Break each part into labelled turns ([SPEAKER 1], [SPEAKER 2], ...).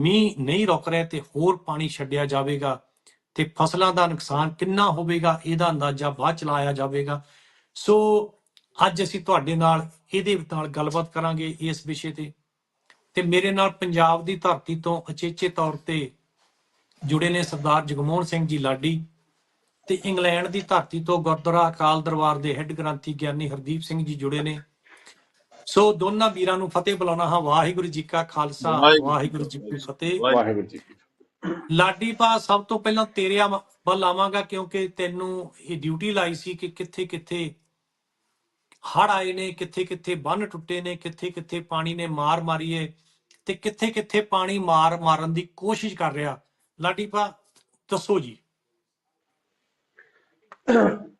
[SPEAKER 1] ਮੀਂਹ ਨਹੀਂ ਰੁਕ ਰਿਹਾ ਤੇ ਹੋਰ ਪਾਣੀ ਛੱਡਿਆ ਜਾਵੇਗਾ ਤੇ ਫਸਲਾਂ ਦਾ ਨੁਕਸਾਨ ਕਿੰਨਾ ਹੋਵੇਗਾ, ਇਹਦਾ ਅੰਦਾਜ਼ਾ ਬਾਅਦ ਚ ਲਾਇਆ ਜਾਵੇਗਾ। ਸੋ ਅੱਜ ਅਸੀਂ ਤੁਹਾਡੇ ਨਾਲ ਇਹਦੇ ਨਾਲ ਗੱਲਬਾਤ ਕਰਾਂਗੇ ਇਸ ਵਿਸ਼ੇ ਤੇ। ਤੇ ਮੇਰੇ ਨਾਲ ਪੰਜਾਬ ਦੀ ਧਰਤੀ ਤੋਂ ਅਚੇਚੇ ਤੌਰ ਤੇ ਜੁੜੇ ਨੇ ਸਰਦਾਰ ਜਗਮੋਹਨ ਸਿੰਘ ਜੀ ਲਾਡੀ ਤੇ ਇੰਗਲੈਂਡ ਦੀ ਧਰਤੀ ਤੋਂ ਗੁਰਦੁਆਰਾ ਅਕਾਲ ਦਰਬਾਰ ਦੇ ਹੈੱਡ ਗ੍ਰੰਥੀ ਗਿਆਨੀ ਹਰਦੀਪ ਸਿੰਘ ਜੀ ਜੁੜੇ ਨੇ। ਸੋ ਦੋਨਾਂ ਵੀਰਾਂ ਨੂੰ ਫਤਿਹ ਬੁਲਾਉਣਾ ਹਾਂ। ਵਾਹਿਗੁਰੂ ਜੀ ਕਾ ਖਾਲਸਾ
[SPEAKER 2] ਵਾਹਿਗੁਰੂ
[SPEAKER 1] ਜੀ ਕੀ ਫਤਿਹ।
[SPEAKER 2] ਵਾਹਿਗੁਰੂ ਜੀ ਕੀ
[SPEAKER 1] ਲਾਡੀ ਪਾ ਸਭ ਤੋਂ ਪਹਿਲਾਂ ਤੇਰੇ ਆ- ਵੱਲ ਆਵਾਂਗਾ ਕਿਉਂਕਿ ਤੈਨੂੰ ਇਹ ਡਿਊਟੀ ਲਾਈ ਸੀ ਕਿ ਕਿੱਥੇ ਕਿੱਥੇ ਹੜ ਆਏ ਨੇ ਕਿੱਥੇ ਕਿੱਥੇ ਬੰਨ ਟੁੱਟੇ ਨੇ ਕਿੱਥੇ ਕਿੱਥੇ ਪਾਣੀ ਨੇ ਮਾਰ ਮਾਰੀ ਹੈ ਤੇ ਕਿੱਥੇ ਕਿੱਥੇ ਪਾਣੀ ਮਾਰ ਮਾਰਨ ਦੀ ਕੋਸ਼ਿਸ਼ ਕਰ ਰਿਹਾ। ਲਾਡੀ ਪਾ ਦੱਸੋ ਜੀ।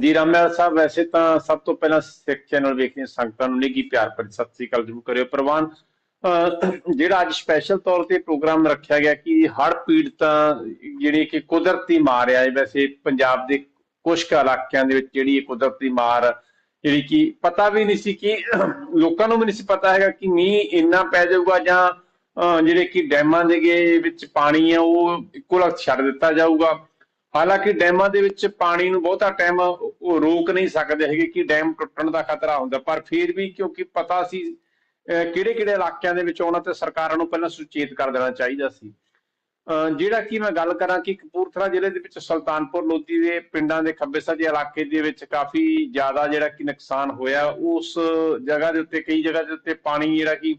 [SPEAKER 2] ਜੀ ਰਾਮਿਆਲ ਸਾਹਿਬ, ਵੈਸੇ ਤਾਂ ਸਭ ਤੋਂ ਪਹਿਲਾਂ ਸਿੱਖ ਚੈਨਲ ਵੇਖਦੇ ਸੰਗਤਾਂ ਨੂੰ ਨਿੱਘੀ ਪਿਆਰ ਭਰੀ ਸਤਿ ਸ੍ਰੀ ਅਕਾਲ ਜਰੂਰ ਕਰਿਓ। ਪ੍ਰਵਾਨ ਜਿਹੜਾ ਅੱਜ ਸਪੈਸ਼ਲ ਤੌਰ ਤੇ ਪ੍ਰੋਗਰਾਮ ਰੱਖਿਆ ਗਿਆ ਕਿ ਹੜ੍ਹ ਪੀੜਤਾਂ ਜਿਹੜੀ ਕਿ ਕੁਦਰਤੀ ਮਾਰ ਆ ਵੈਸੇ ਪੰਜਾਬ ਦੇ ਕੁਝ ਕੁ ਇਲਾਕਿਆਂ ਦੇ ਵਿੱਚ ਜਿਹੜੀ ਇਹ ਕੁਦਰਤੀ ਮਾਰ, ਜਿਹੜੀ ਕਿ ਪਤਾ ਵੀ ਨਹੀਂ ਸੀ ਕਿ, ਲੋਕਾਂ ਨੂੰ ਵੀ ਨਹੀਂ ਸੀ ਪਤਾ ਹੈਗਾ ਕਿ ਮੀਂਹ ਇੰਨਾ ਪੈ ਜਾਊਗਾ ਜਾਂ ਜਿਹੜੇ ਕਿ ਡੈਮਾਂ ਦੇ ਗੇ ਵਿੱਚ ਪਾਣੀ ਆ, ਉਹ ਇੱਕੋ ਲਖਤ ਛੱਡ ਦਿੱਤਾ ਜਾਊਗਾ। ਹਾਲਾਂਕਿ ਡੈਮਾਂ ਦੇ ਵਿੱਚ ਪਾਣੀ ਨੂੰ ਬਹੁਤਾ ਟਾਈਮ ਉਹ ਰੋਕ ਨਹੀਂ ਸਕਦੇ ਹੈਗੇ ਕਿ ਡੈਮ ਟੁੱਟਣ ਦਾ ਖਤਰਾ ਹੁੰਦਾ। ਪਰ ਫਿਰ ਵੀ ਕਿਉਂਕਿ ਪਤਾ ਸੀ ਕਿਹੜੇ ਕਿਹੜੇ ਇਲਾਕਿਆਂ ਦੇ ਵਿੱਚ ਉਹਨਾਂ ਤੇ ਸਰਕਾਰਾਂ ਨੂੰ ਪਹਿਲਾਂ ਸੁਚੇਤ ਕਰ ਦੇਣਾ ਚਾਹੀਦਾ ਸੀ। ਜਿਹੜਾ ਕਿ ਮੈਂ ਗੱਲ ਕਰਾਂ ਕਿ ਕਪੂਰਥਲਾ ਜ਼ਿਲ੍ਹੇ ਦੇ ਵਿੱਚ ਸੁਲਤਾਨਪੁਰ ਲੋਧੀ ਦੇ ਪਿੰਡਾਂ ਦੇ ਖੱਬੇ ਸੱਜੇ ਇਲਾਕੇ ਦੇ ਵਿੱਚ ਕਾਫੀ ਜ਼ਿਆਦਾ ਜਿਹੜਾ ਕਿ ਨੁਕਸਾਨ ਹੋਇਆ। ਉਸ ਜਗ੍ਹਾ ਦੇ ਉੱਤੇ, ਕਈ ਜਗ੍ਹਾ ਦੇ ਉੱਤੇ ਪਾਣੀ ਜਿਹੜਾ ਕਿ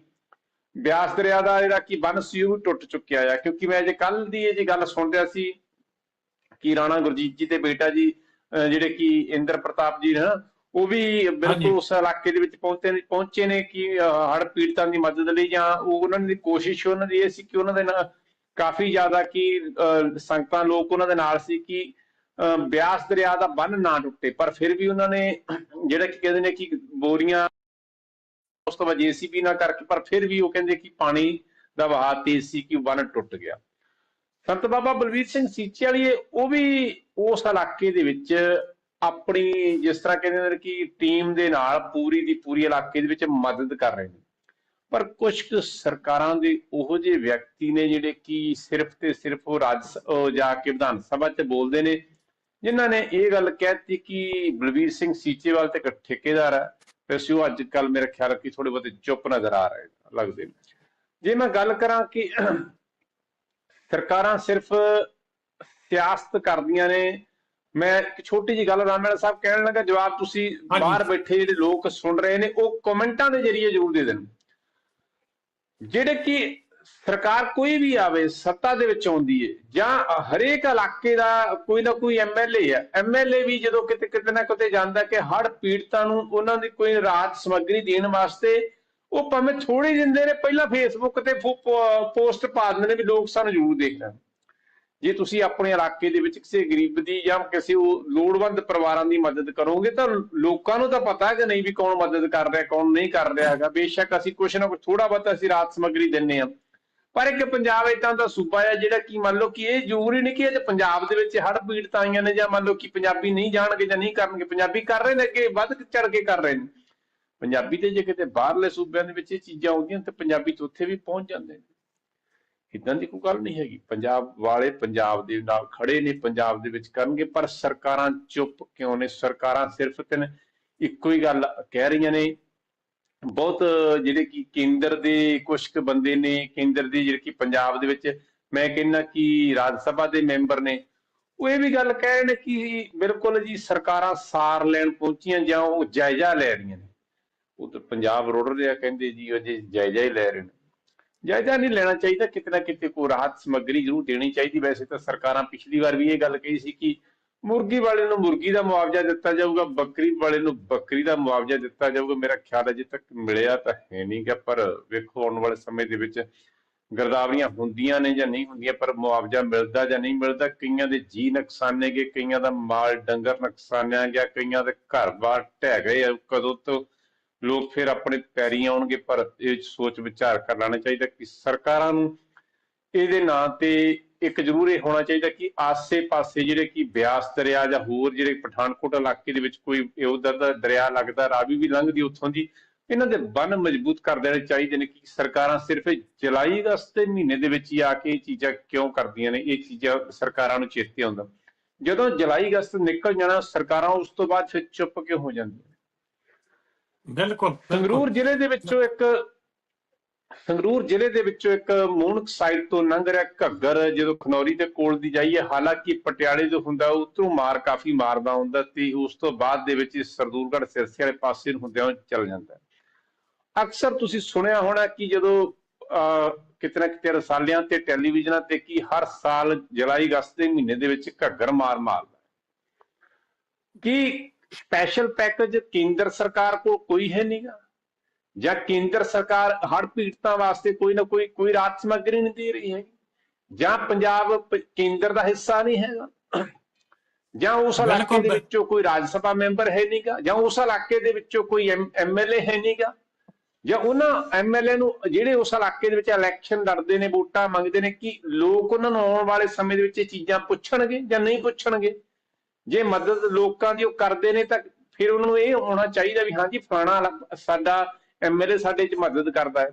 [SPEAKER 2] ਬਿਆਸ ਦਰਿਆ ਦਾ ਜਿਹੜਾ ਕਿ ਬੰਨ ਸੀ, ਉਹ ਵੀ ਟੁੱਟ ਚੁੱਕਿਆ ਆ। ਕਿਉਂਕਿ ਮੈਂ ਜੇ ਕੱਲ ਦੀ ਇਹ ਜੀ ਗੱਲ ਸੁਣ ਰਿਹਾ ਸੀ ਕਿ ਰਾਣਾ ਗੁਰਜੀਤ ਜੀ ਤੇ ਬੇਟਾ ਜੀ ਜਿਹੜੇ ਕਿ ਇੰਦਰ ਪ੍ਰਤਾਪ ਜੀ ਨੇ ਨਾ, ਉਹ ਵੀ। ਬਿਲਕੁਲ ਉਸ ਇਲਾਕੇ ਦੇ ਵਿੱਚ ਪਹੁੰਚੇ ਨੇ ਪਹੁੰਚੇ ਨੇ ਕਿ ਹੜ ਪੀੜਤਾਂ ਦੀ ਮਦਦ ਲਈ ਜਾਂ ਉਹ ਉਹਨਾਂ ਦੀ ਕੋਸ਼ਿਸ਼ ਉਹਨਾਂ ਦੀ ਇਹ ਸੀ ਕਿ ਉਹਨਾਂ ਦੇ ਨਾਲ ਕਾਫੀ ਜ਼ਿਆਦਾ ਕਿ ਸੰਗਤਾਂ ਲੋਕ ਉਹਨਾਂ ਦੇ ਨਾਲ ਸੀ ਕਿ ਬਿਆਸ ਦਰਿਆ ਦਾ ਬੰਨ ਨਾ ਟੁੱਟੇ ਪਰ ਫਿਰ ਵੀ ਉਹਨਾਂ ਨੇ ਜਿਹੜਾ ਕਿ ਕਹਿੰਦੇ ਨੇ ਕਿ ਬੋਰੀਆਂ ਉਸ ਤੋਂ ਬਾਅਦ ਜੀਸੀਬੀ ਨਾ ਕਰਕੇ ਪਰ ਫਿਰ ਵੀ ਉਹ ਕਹਿੰਦੇ ਕਿ ਪਾਣੀ ਦਾ ਵਹਾਅ ਤੇਜ਼ ਸੀ ਕਿ ਬੰਨ ਟੁੱਟ ਗਿਆ ਸੰਤ ਬਾਬਾ ਬਲਵੀਰ ਸਿੰਘ ਸੀਚੇ ਵਾਲੀ ਉਹ ਵੀ ਉਸ ਇਲਾਕੇ ਦੇ ਵਿੱਚ ਆਪਣੀ ਜਿਸ ਤਰ੍ਹਾਂ ਕਹਿੰਦੇ ਨੇ ਕਿ ਟੀਮ ਦੇ ਨਾਲ ਪੂਰੀ ਦੀ ਪੂਰੀ ਇਲਾਕੇ ਦੇ ਵਿੱਚ ਮਦਦ ਕਰ ਰਹੇ ਨੇ। ਪਰ ਕੁਝ ਕੁ ਸਰਕਾਰਾਂ ਦੇ ਉਹੋ ਜਿਹੇ ਵਿਅਕਤੀ ਨੇ ਜਿਹੜੇ ਕਿ ਸਿਰਫ ਤੇ ਸਿਰਫ ਉਹ ਰਾਜ ਜਾ ਕੇ ਵਿਧਾਨ ਸਭਾ 'ਚ ਬੋਲਦੇ ਨੇ, ਜਿਨ੍ਹਾਂ ਨੇ ਇਹ ਗੱਲ ਕਹਿਤੀ ਕਿ ਬਲਵੀਰ ਸਿੰਘ ਸੀਚੇਵਾਲ ਤੇ ਇੱਕ ਠੇਕੇਦਾਰ ਹੈ ਵੈਸੇ ਉਹ ਅੱਜ ਕੱਲ ਮੇਰੇ ਖਿਆਲ ਕਿ ਥੋੜੇ ਬਹੁਤੇ ਚੁੱਪ ਨਜ਼ਰ ਆ ਰਹੇ ਲੱਗਦੇ ਨੇ। ਜੇ ਮੈਂ ਗੱਲ ਕਰਾਂ ਕਿ ਸਰਕਾਰਾਂ ਸਿਰਫ ਸਿਆਸਤ ਕਰਦੀਆਂ ਨੇ ਮੈਂ ਇੱਕ ਛੋਟੀ ਜੀ ਗੱਲ ਰਾਮੇਲ ਸਾਹਿਬ ਕਹਿਣ ਲੱਗਾ ਜਵਾਬ ਤੁਸੀਂ। ਬਾਹਰ ਬੈਠੇ ਜਿਹੜੇ ਲੋਕ ਸੁਣ ਰਹੇ ਨੇ ਉਹ ਕਮੈਂਟਾਂ ਦੇ ਜ਼ਰੀਏ ਜ਼ਰੂਰ ਦੇ ਦੇਣ ਜਿਹੜੇ ਕਿ ਸਰਕਾਰ ਕੋਈ ਵੀ ਆਵੇ ਸੱਤਾ ਦੇ ਵਿੱਚ ਆਉਂਦੀ ਹੈ ਜਾਂ ਹਰੇਕ ਇਲਾਕੇ ਦਾ ਕੋਈ ਨਾ ਕੋਈ ਐਮਐਲਏ ਹੈ ਐਮਐਲਏ ਵੀ ਜਦੋਂ ਕਿਤੇ ਕਿਤੇ ਨਾ ਕਿਤੇ ਜਾਂਦਾ ਕਿ ਹੜ ਪੀੜਤਾਂ ਨੂੰ ਉਹਨਾਂ ਦੀ ਕੋਈ ਰਾਹਤ ਸਮੱਗਰੀ ਦੇਣ ਵਾਸਤੇ ਉਹ ਭਾਵੇਂ ਥੋੜੀ ਦਿੰਦੇ ਨੇ, ਪਹਿਲਾਂ ਫੇਸਬੁੱਕ ਤੇ ਪੋਸਟ ਪਾ ਦਿੰਦੇ ਨੇ ਵੀ ਲੋਕ ਸਾਨੂੰ ਜ਼ਰੂਰ ਦੇਖ ਲੈਣ। ਜੇ ਤੁਸੀਂ ਆਪਣੇ ਇਲਾਕੇ ਦੇ ਵਿੱਚ ਕਿਸੇ ਗਰੀਬ ਦੀ ਜਾਂ ਕਿਸੇ ਲੋੜਵੰਦ ਪਰਿਵਾਰਾਂ ਦੀ ਮਦਦ ਕਰੋਗੇ ਤਾਂ ਲੋਕਾਂ ਨੂੰ ਤਾਂ ਪਤਾ ਹੈ ਕਿ ਨਹੀਂ ਵੀ ਕੌਣ ਮਦਦ ਕਰ ਰਿਹਾ, ਕੌਣ ਨਹੀਂ ਕਰ ਰਿਹਾ ਹੈਗਾ। ਬੇਸ਼ੱਕ ਅਸੀਂ ਕੁਛ ਨਾ ਕੁਛ ਥੋੜਾ ਬਹੁਤਾ ਅਸੀਂ ਰਾਤ ਸਮੱਗਰੀ ਦਿੰਨੇ ਆ ਪਰ ਇੱਕ ਪੰਜਾਬ ਇਦਾਂ ਦਾ ਸੂਬਾ ਹੈ ਜਿਹੜਾ ਕਿ ਮੰਨ ਲਓ ਕਿ ਇਹ ਜ਼ਰੂਰੀ ਨਹੀਂ ਕਿ ਅੱਜ ਪੰਜਾਬ ਦੇ ਵਿੱਚ ਹੜ੍ਹ ਪੀੜਤਾਂ ਆਈਆਂ ਨੇ ਜਾਂ ਮੰਨ ਲਓ ਕਿ ਪੰਜਾਬੀ ਨਹੀਂ ਜਾਣਗੇ ਜਾਂ ਨਹੀਂ ਕਰਨਗੇ, ਪੰਜਾਬੀ ਕਰ ਰਹੇ ਨੇ ਅੱਗੇ, ਵੱਧ ਚੜ ਕੇ ਕਰ ਰਹੇ ਨੇ। ਪੰਜਾਬੀ ਤੇ ਜੇ ਕਿਤੇ ਬਾਹਰਲੇ ਸੂਬਿਆਂ ਦੇ ਵਿੱਚ ਇਹ ਚੀਜ਼ਾਂ ਆਉਂਦੀਆਂ ਤੇ ਪੰਜਾਬੀ ਤਾਂ ਉੱਥੇ ਵੀ ਪਹੁੰਚ ਜਾਂਦੇ ਨੇ। ਇਦਾਂ ਦੀ ਕੋਈ ਗੱਲ ਨਹੀਂ ਹੈਗੀ। ਪੰਜਾਬ ਵਾਲੇ ਪੰਜਾਬ ਦੇ ਨਾਲ ਖੜੇ ਨੇ, ਪੰਜਾਬ ਦੇ ਵਿੱਚ ਕਰਨਗੇ, ਪਰ ਸਰਕਾਰਾਂ ਚੁੱਪ ਕਿਉਂ ਨੇ? ਸਰਕਾਰਾਂ ਸਿਰਫ ਤਿੰਨ ਇੱਕੋ ਹੀ ਗੱਲ ਕਹਿ ਰਹੀਆਂ ਨੇ। ਬਹੁਤ ਜਿਹੜੇ ਕਿ ਕੇਂਦਰ ਦੇ ਕੁਝ ਕੁ ਬੰਦੇ ਨੇ, ਕੇਂਦਰ ਦੇ ਜਿਹੜੇ ਕਿ ਪੰਜਾਬ ਦੇ ਵਿੱਚ ਮੈਂ ਕਹਿੰਦਾ ਕਿ ਰਾਜ ਸਭਾ ਦੇ ਮੈਂਬਰ ਨੇ, ਉਹ ਇਹ ਵੀ ਗੱਲ ਕਹਿ ਰਹੇ ਨੇ ਕਿ ਬਿਲਕੁਲ ਜੀ ਸਰਕਾਰਾਂ ਸਾਰ ਲੈਣ ਪਹੁੰਚੀਆਂ ਜਾਂ ਉਹ ਜਾਇਜ਼ਾ ਲੈ ਰਹੀਆਂ ਨੇ। ਉਹ ਤਾਂ ਪੰਜਾਬ ਰੋੜ ਰਿਹਾ, ਕਹਿੰਦੇ ਜੀ ਉਹ ਜੇ ਜਾਇਜ਼ਾ ਹੀ ਲੈ ਰਹੇ ਨੇ। ਜਾਇਜ਼ਾ ਨਹੀਂ ਲੈਣਾ ਚਾਹੀਦਾ, ਕਿਤੇ ਨਾ ਕਿਤੇ ਕੋਈ ਰਾਹਤ ਸਮੱਗਰੀ ਜ਼ਰੂਰ ਦੇਣੀ ਚਾਹੀਦੀ। ਵੈਸੇ ਤਾਂ ਸਰਕਾਰਾਂ ਪਿਛਲੀ ਵਾਰ ਵੀ ਇਹ ਗੱਲ ਕਹੀ ਸੀ ਕਿ ਮੁਰਗੀ ਵਾਲੇ ਨੂੰ ਮੁਰਗੀ ਦਾ ਮੁਆਵਜ਼ਾ ਦਿੱਤਾ ਜਾਊਗਾ, ਬੱਕਰੀ ਵਾਲੇ ਨੂੰ ਬੱਕਰੀ ਦਾ ਮੁਆਵਜ਼ਾ ਦਿੱਤਾ ਜਾਊਗਾ। ਮੇਰਾ ਖਿਆਲ ਅਜੇ ਤੱਕ ਮਿਲਿਆ ਤਾਂ ਹੈ ਨਹੀਂ ਗਾ, ਪਰ ਵੇਖੋ, ਆਉਣ ਵਾਲੇ ਸਮੇਂ ਦੇ ਵਿੱਚ ਗਰਦਾਵਰੀਆਂ ਹੁੰਦੀਆਂ ਨੇ ਜਾਂ ਨਹੀਂ ਹੁੰਦੀਆਂ, ਪਰ ਮੁਆਵਜ਼ਾ ਮਿਲਦਾ ਜਾਂ ਨਹੀਂ ਮਿਲਦਾ, ਕਈਆਂ ਦੇ ਜੀ ਨੁਕਸਾਨੇ ਗਏ, ਕਈਆਂ ਦਾ ਮਾਲ ਡੰਗਰ ਨੁਕਸਾਨਿਆ ਗਿਆ, ਕਈਆਂ ਦੇ ਘਰ-ਬਾਰ ਢਹਿ ਗਏ। ਕਦੋਂ ਤੋਂ ਲੋਕ ਫਿਰ ਆਪਣੇ ਪੈਰੀ ਆਉਣਗੇ, ਪਰ ਇਹ ਸੋਚ ਵਿਚਾਰ ਕਰ ਲੈਣਾ ਚਾਹੀਦਾ ਕਿ ਸਰਕਾਰਾਂ ਨੂੰ ਇਹਦੇ ਨਾਂ ਤੇ ਇੱਕ ਜ਼ਰੂਰ ਇਹ ਹੋਣਾ ਚਾਹੀਦਾ ਕਿ ਆਸੇ-ਪਾਸੇ ਜਿਹੜੇ ਕਿ ਬਿਆਸ ਦਰਿਆ ਜਾਂ ਹੋਰ ਜਿਹੜੇ ਪਠਾਨਕੋਟ ਇਲਾਕੇ ਦੇ ਵਿੱਚ ਕੋਈ ਉਧਰ ਦਾ ਦਰਿਆ ਲੱਗਦਾ, ਰਾਵੀ ਵੀ ਲੰਘਦੀ ਉੱਥੋਂ ਦੀ, ਇਹਨਾਂ ਦੇ ਬੰਨ ਮਜ਼ਬੂਤ ਕਰ ਦੇਣੇ ਚਾਹੀਦੇ ਨੇ ਕਿ ਸਰਕਾਰਾਂ ਸਿਰਫ ਜੁਲਾਈ ਅਗਸਤ ਦੇ ਮਹੀਨੇ ਦੇ ਵਿੱਚ ਹੀ ਆ ਕੇ ਇਹ ਚੀਜ਼ਾਂ ਕਿਉਂ ਕਰਦੀਆਂ ਨੇ, ਇਹ ਚੀਜ਼ਾਂ ਸਰਕਾਰਾਂ ਨੂੰ ਚੇਤੇ ਆਉਂਦਾ। ਜਦੋਂ ਜੁਲਾਈ ਅਗਸਤ ਨਿਕਲ ਜਾਣਾ, ਸਰਕਾਰਾਂ ਉਸ ਤੋਂ ਬਾਅਦ ਫਿਰ ਚੁੱਪ ਕਿਉਂ ਹੋ ਜਾਂਦੀਆਂ?
[SPEAKER 1] ਬਿਲਕੁਲ
[SPEAKER 2] ਸੰਗਰੂਰ ਜ਼ਿਲ੍ਹੇ ਦੇ ਵਿੱਚੋਂ ਇੱਕ ਸੰਗਰੂਰ ਜ਼ਿਲ੍ਹੇ ਦੇ ਵਿੱਚੋਂ ਇੱਕ ਮੂਨਕ ਸਾਈਡ ਤੋਂ ਲੰਘ ਰਿਹਾ ਘੱਗਰ ਜਦੋਂ ਖਨੌਰੀ ਦੇ ਕੋਲ ਦੀ ਜਾਈਏ ਹਾਲਾਂਕਿ ਪਟਿਆਲੇ ਤੋਂ ਹੁੰਦਾ ਉਤੋਂ ਮਾਰ ਕਾਫੀ ਮਾਰਦਾ ਹੁੰਦਾ ਤੇ ਉਸ ਤੋਂ ਬਾਅਦ ਦੇ ਵਿੱਚ ਸਰਦੂਲਗੜ੍ਹ ਸਿਰਸੇ ਵਾਲੇ ਪਾਸੇ ਨੂੰ ਹੁੰਦਿਆਂ ਚੱਲ ਜਾਂਦਾ ਅਕਸਰ ਤੁਸੀਂ ਸੁਣਿਆ ਹੋਣਾ ਕਿ ਜਦੋਂ ਅਹ, ਕਿਤੇ ਨਾ ਕਿਤੇ ਰਸਾਲਿਆਂ ਤੇ ਟੈਲੀਵਿਜ਼ਨਾਂ ਤੇ ਕੀ ਹਰ ਸਾਲ ਜੁਲਾਈ ਅਗਸਤ ਦੇ ਮਹੀਨੇ ਦੇ ਵਿੱਚ ਘੱਗਰ ਮਾਰ ਮਾਰਦਾ ਕੀ ਸਪੈਸ਼ਲ ਪੈਕੇਜ ਕੇਂਦਰ ਸਰਕਾਰ ਕੋਲ ਕੋਈ ਹੈ ਨਹੀਂਗਾ ਜਾਂ ਕੇਂਦਰ ਸਰਕਾਰ ਹੜ੍ਹ ਪੀੜਤਾਂ ਵਾਸਤੇ ਕੋਈ ਨਾ ਕੋਈ ਕੋਈ ਰਾਹਤ ਸਮੱਗਰੀ ਨਹੀਂ ਦੇ ਰਹੀ ਹੈ ਜਾਂ ਪੰਜਾਬ ਕੇਂਦਰ ਦਾ ਹਿੱਸਾ ਨਹੀਂ ਹੈਗਾ। ਜਾਂ ਉਸ ਇਲਾਕੇ ਦੇ ਵਿੱਚੋਂ ਕੋਈ ਰਾਜ ਸਭਾ ਮੈਂਬਰ ਹੈ ਨਹੀਂਗਾ ਜਾਂ ਉਸ ਇਲਾਕੇ ਦੇ ਵਿੱਚੋਂ ਕੋਈ ਐਮਐਲਏ ਹੈ ਨਹੀਂਗਾ ਜਾਂ ਉਹਨਾਂ ਐਮਐਲਏ ਨੂੰ ਜਿਹੜੇ ਉਸ ਇਲਾਕੇ ਦੇ ਵਿੱਚ ਇਲੈਕਸ਼ਨ ਲੜਦੇ ਨੇ ਵੋਟਾਂ ਮੰਗਦੇ ਨੇ ਕਿ ਲੋਕ ਉਹਨਾਂ ਨੂੰ ਆਉਣ ਵਾਲੇ ਸਮੇਂ ਦੇ ਵਿੱਚ ਇਹ ਚੀਜ਼ਾਂ ਪੁੱਛਣਗੇ ਜਾਂ ਨਹੀਂ ਪੁੱਛਣਗੇ? ਜੇ ਮਦਦ ਲੋਕਾਂ ਦੀ ਉਹ ਕਰਦੇ ਨੇ ਤਾਂ ਫਿਰ ਉਹਨਾਂ ਨੂੰ ਇਹ ਹੋਣਾ ਚਾਹੀਦਾ ਵੀ ਹਾਂਜੀ ਫਲਾਣਾ ਸਾਡਾ ਐਮਐਲਏ ਸਾਡੇ 'ਚ ਮਦਦ ਕਰਦਾ ਹੈ।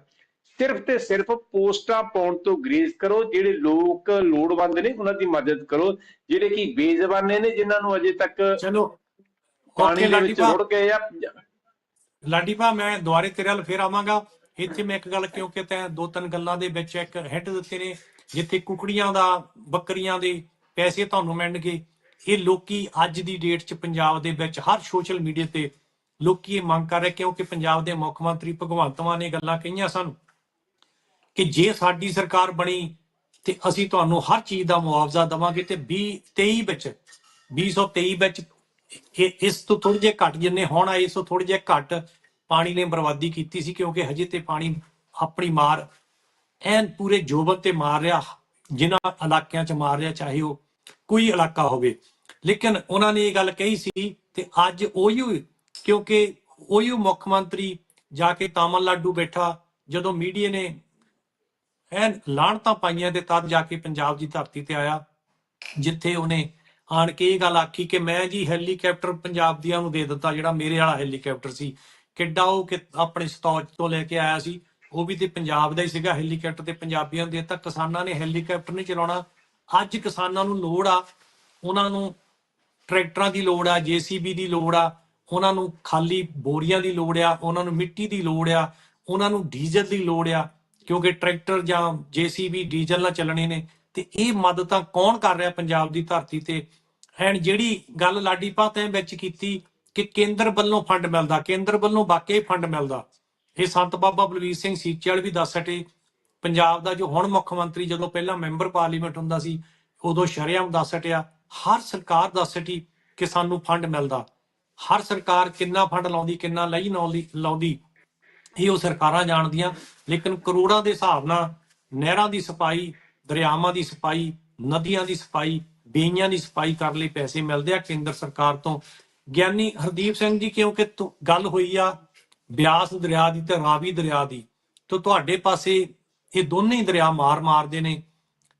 [SPEAKER 2] ਸਿਰਫ ਤੇ ਸਿਰਫ ਪੋਸਟਾਂ ਪਾਉਣ ਤੋਂ ਗਰੇਜ਼ ਕਰੋ ਜਿਹੜੇ ਲੋਕ ਲੋੜਵੰਦ ਨੇ ਉਹਨਾਂ ਦੀ ਮਦਦ ਕਰੋ ਜਿਹੜੇ ਕਿ ਬੇਜ਼ਬਾਨੇ ਨੇ ਜਿਨ੍ਹਾਂ ਨੂੰ ਅਜੇ ਤੱਕ
[SPEAKER 1] ਚਲੋ
[SPEAKER 2] ਪਾਣੀ ਦੇ ਵਿੱਚ ਰੁੜ ਗਏ ਆ।
[SPEAKER 1] ਲਾਡੀ ਭਾ ਮੈਂ ਦੁਬਾਰੇ ਤੇਰੇ ਵੱਲ ਫੇਰ ਆਵਾਂਗਾ। ਇੱਥੇ ਮੈਂ ਇੱਕ ਗੱਲ ਕਿਉਂਕਿ ਤੈਂ ਦੋ ਤਿੰਨ ਗੱਲਾਂ ਦੇ ਵਿੱਚ ਇੱਕ ਹਿੱਟ ਦਿੱਤੇ ਨੇ ਜਿੱਥੇ ਕੁਕੜੀਆਂ ਦਾ ਬੱਕਰੀਆਂ ਦੇ ਪੈਸੇ ਤੁਹਾਨੂੰ ਮਿਲਣਗੇ। ਇਹ ਲੋਕੀ ਅੱਜ ਦੀ ਡੇਟ 'ਚ ਪੰਜਾਬ ਦੇ ਵਿੱਚ ਹਰ ਸੋਸ਼ਲ ਮੀਡੀਆ ਤੇ ਲੋਕੀ ਇਹ ਮੰਗ ਕਰ ਰਹੇ ਕਿਉਂਕਿ ਪੰਜਾਬ ਦੇ ਮੁੱਖ ਮੰਤਰੀ ਭਗਵੰਤ ਮਾਨ ਨੇ ਗੱਲਾਂ ਕਹੀਆਂ ਸਨ ਕਿ ਜੇ ਸਾਡੀ ਸਰਕਾਰ ਬਣੀ ਤੇ ਅਸੀਂ ਤੁਹਾਨੂੰ ਹਰ ਚੀਜ਼ ਦਾ ਮੁਆਵਜ਼ਾ ਦੇਵਾਂਗੇ ਤੇ 20 23 ਵਿੱਚ 2023 ਵਿੱਚ ਇਹ ਇਸ ਤੋਂ ਥੋੜੇ ਜਿਹਾ ਘੱਟ ਜਿੰਨੇ ਹੁਣ ਆਏ, ਇਸ ਤੋਂ ਥੋੜੇ ਜਿਹਾ ਘੱਟ ਪਾਣੀ ਨੇ ਬਰਬਾਦੀ ਕੀਤੀ ਸੀ ਕਿਉਂਕਿ ਹਜੇ ਤੇ ਪਾਣੀ ਆਪਣੀ ਮਾਰ ਐਨ ਪੂਰੇ ਜੋਬਨ ਤੇ ਮਾਰ ਰਿਹਾ, ਜਿਨ੍ਹਾਂ ਇਲਾਕਿਆਂ 'ਚ ਮਾਰ ਰਿਹਾ, ਚਾਹੇ ਉਹ ਕੋਈ ਇਲਾਕਾ ਹੋਵੇ। ਲੇਕਿਨ ਉਹਨਾਂ ਨੇ ਇਹ ਗੱਲ ਕਹੀ ਸੀ ਤੇ ਅੱਜ ਉਹੀ ਕਿਉਂਕਿ ਉਹੀ ਮੁੱਖ ਮੰਤਰੀ ਜਾ ਕੇ ਤਾਮਿਲਨਾਡੂ ਬੈਠਾ, ਜਦੋਂ ਮੀਡੀਆ ਨੇ ਐਨ ਲਾਹਣਤਾਂ ਪਾਈਆਂ ਤੇ ਤਦ ਜਾ ਕੇ ਪੰਜਾਬ ਦੀ ਧਰਤੀ ਤੇ ਆਇਆ, ਜਿੱਥੇ ਉਹਨੇ ਆਣ ਕੇ ਇਹ ਗੱਲ ਆਖੀ ਕਿ ਮੈਂ ਜੀ ਹੈਲੀਕਾਪਟਰ ਪੰਜਾਬ ਦੀਆਂ ਨੂੰ ਦੇ ਦਿੱਤਾ, ਜਿਹੜਾ ਮੇਰੇ ਵਾਲਾ ਹੈਲੀਕਾਪਟਰ ਸੀ। ਕਿੱਡਾ ਉਹ ਕਿ ਆਪਣੇ ਸਤੌਜ ਤੋਂ ਲੈ ਕੇ ਆਇਆ ਸੀ। ਉਹ ਵੀ ਤੇ ਪੰਜਾਬ ਦਾ ਹੀ ਸੀਗਾ, ਹੈਲੀਕਾਪਟਰ ਤੇ ਪੰਜਾਬੀਆਂ ਦੇ ਤਾਂ ਕਿਸਾਨਾਂ ਨੇ ਹੈਲੀਕਾਪਟਰ ਨਹੀਂ ਚਲਾਉਣਾ। ਅੱਜ ਕਿਸਾਨਾਂ ਨੂੰ ਲੋੜ ਆ, ਉਹਨਾਂ ਨੂੰ ਟਰੈਕਟਰਾਂ ਦੀ ਲੋੜ ਆ, ਜੀਸੀਬੀ ਦੀ ਲੋੜ ਆ, ਉਹਨਾਂ ਨੂੰ ਖਾਲੀ ਬੋਰੀਆਂ ਦੀ ਲੋੜ ਆ, ਉਹਨਾਂ ਨੂੰ ਮਿੱਟੀ ਦੀ ਲੋੜ ਆ, ਉਹਨਾਂ ਨੂੰ ਡੀਜ਼ਲ ਦੀ ਲੋੜ ਆ, ਕਿਉਂਕਿ ਟਰੈਕਟਰ ਜਾਂ ਜੀਸੀਬੀ ਡੀਜ਼ਲ ਨਾਲ ਚੱਲਣੇ ਨੇ, ਤੇ ਇਹ ਮਦਦਾਂ ਕੌਣ ਕਰ ਰਿਹਾ ਪੰਜਾਬ ਦੀ ਧਰਤੀ ਤੇ? ਐਂਡ ਜਿਹੜੀ ਗੱਲ ਲਾਡੀ ਪਾਤਿਆਂ ਵਿੱਚ ਕੀਤੀ ਕਿ ਕੇਂਦਰ ਵੱਲੋਂ ਫੰਡ ਮਿਲਦਾ, ਕੇਂਦਰ ਵੱਲੋਂ ਵਾਕਈ ਫੰਡ ਮਿਲਦਾ, ਇਹ ਸੰਤ ਬਾਬਾ ਬਲਵੀਰ ਸਿੰਘ ਸੀਚੇਵਾਲ ਵੀ ਦੱਸ ਸਟੇ ਪੰਜਾਬ ਦਾ ਜੋ ਹੁਣ ਮੁੱਖ ਮੰਤਰੀ ਜਦੋਂ ਪਹਿਲਾਂ ਮੈਂਬਰ ਪਾਰਲੀਮੈਂਟ ਹੁੰਦਾ ਸੀ, ਉਦੋਂ ਸ਼ਰੇਆਮ ਦੱਸ ਹਟਿਆ ਹਰ ਸਰਕਾਰ ਦੱਸ ਹਟੀ ਕਿ ਸਾਨੂੰ ਫੰਡ ਮਿਲਦਾ। ਹਰ ਸਰਕਾਰ ਕਿੰਨਾ ਫੰਡ ਲਾਉਂਦੀ, ਕਿੰਨਾ ਲਈ ਲਾਉਂਦੀ ਲਾਉਂਦੀ, ਇਹ ਉਹ ਸਰਕਾਰਾਂ ਜਾਣਦੀਆਂ। ਲੇਕਿਨ ਕਰੋੜਾਂ ਦੇ ਹਿਸਾਬ ਨਾਲ ਨਹਿਰਾਂ ਦੀ ਸਫ਼ਾਈ ਦਰਿਆਵਾਂ ਦੀ ਸਫ਼ਾਈ ਨਦੀਆਂ ਦੀ ਸਫ਼ਾਈ ਬੇਈਆਂ ਦੀ ਸਫ਼ਾਈ ਕਰਨ ਲਈ ਪੈਸੇ ਮਿਲਦੇ ਆ ਕੇਂਦਰ ਸਰਕਾਰ ਤੋਂ। ਗਿਆਨੀ ਹਰਦੀਪ ਸਿੰਘ ਜੀ, ਕਿਉਂਕਿ ਗੱਲ ਹੋਈ ਆ ਬਿਆਸ ਦਰਿਆ ਦੀ ਤੇ ਰਾਵੀ ਦਰਿਆ ਦੀ, ਤੇ ਤੁਹਾਡੇ ਪਾਸੇ ਇਹ ਦੋਨੇ ਹੀ ਦਰਿਆ ਮਾਰ ਮਾਰਦੇ ਨੇ।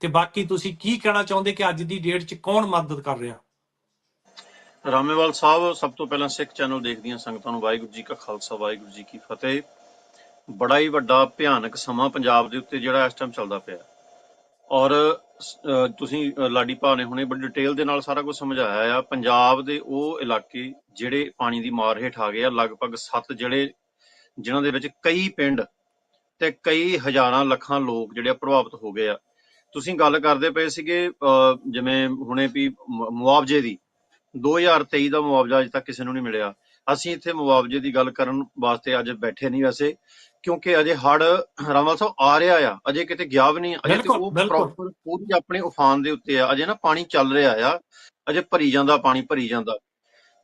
[SPEAKER 1] ਤੇ ਬਾਕੀ ਤੁਸੀਂ ਕੀ ਕਹਿਣਾ ਚਾਹੁੰਦੇ ਕਿ ਅੱਜ ਦੀ ਡੇਟ 'ਚ ਕੌਣ ਮਦਦ ਕਰ ਰਿਹਾ?
[SPEAKER 3] ਰਾਮੇਵਾਲ ਸਾਹਿਬ, ਸਭ ਤੋਂ ਪਹਿਲਾਂ ਸਿੱਖ ਚੈਨਲ ਦੇਖਦੀਆਂ ਸੰਗਤਾਂ ਨੂੰ ਵਾਹਿਗੁਰੂ ਜੀ ਕਾ ਖਾਲਸਾ, ਵਾਹਿਗੁਰੂ ਜੀ ਕੀ ਫਤਿਹ। ਬੜਾ ਹੀ ਵੱਡਾ ਭਿਆਨਕ ਸਮਾਂ ਪੰਜਾਬ ਦੇ ਉੱਤੇ ਜਿਹੜਾ ਇਸ ਟਾਈਮ ਚੱਲਦਾ ਪਿਆ। ਔਰ ਤੁਸੀਂ ਲਾਡੀ ਭਾ ਨੇ ਹੁਣੇ ਬੜੀ ਡਿਟੇਲ ਦੇ ਨਾਲ ਸਾਰਾ ਕੁਝ ਸਮਝਾਇਆ ਆ। ਪੰਜਾਬ ਦੇ ਉਹ ਇਲਾਕੇ ਜਿਹੜੇ ਪਾਣੀ ਦੀ ਮਾਰ ਹੇਠ ਆ ਗਏ ਆ, ਲਗਭਗ 7 ਜਿਹੜੇ ਜਿਨ੍ਹਾਂ ਦੇ ਵਿੱਚ ਕਈ ਪਿੰਡ ਤੇ ਕਈ ਹਜ਼ਾਰਾਂ ਲੱਖਾਂ ਲੋਕ ਜਿਹੜੇ ਆ ਪ੍ਰਭਾਵਿਤ ਹੋ ਗਏ ਆ। ਤੁਸੀਂ ਗੱਲ ਕਰਦੇ ਪਏ ਸੀਗੇ ਜਿਵੇਂ ਹੁਣੇ ਵੀ ਮੁਆਵਜ਼ੇ ਦੀ। 2023 ਦਾ ਮੁਆਵਜ਼ਾ ਅਜੇ ਤੱਕ ਕਿਸੇ ਨੂੰ ਨਹੀਂ ਮਿਲਿਆ। ਅਸੀਂ ਇੱਥੇ ਮੁਆਵਜ਼ੇ ਦੀ ਗੱਲ ਕਰਨ ਵਾਸਤੇ ਅੱਜ ਬੈਠੇ ਨਹੀਂ ਵੈਸੇ ਕਿਉਂਕਿ ਅਜੇ ਹੜ ਰਾਮਵਾਲ ਸਾਹਿਬ ਆ ਰਿਹਾ ਆ। ਅਜੇ ਕਿਤੇ ਗਿਆ ਵੀ ਨਹੀਂ ਅਜੇ ਤੇ ਉਹ। ਪ੍ਰੋਪਰ ਪੂਰੀ ਆਪਣੇ ਉਫਾਨ ਦੇ ਉੱਤੇ ਆ। ਅਜੇ ਨਾ ਪਾਣੀ ਚੱਲ ਰਿਹਾ ਆ। ਅਜੇ ਭਰੀ ਜਾਂਦਾ ਪਾਣੀ ਭਰੀ ਜਾਂਦਾ।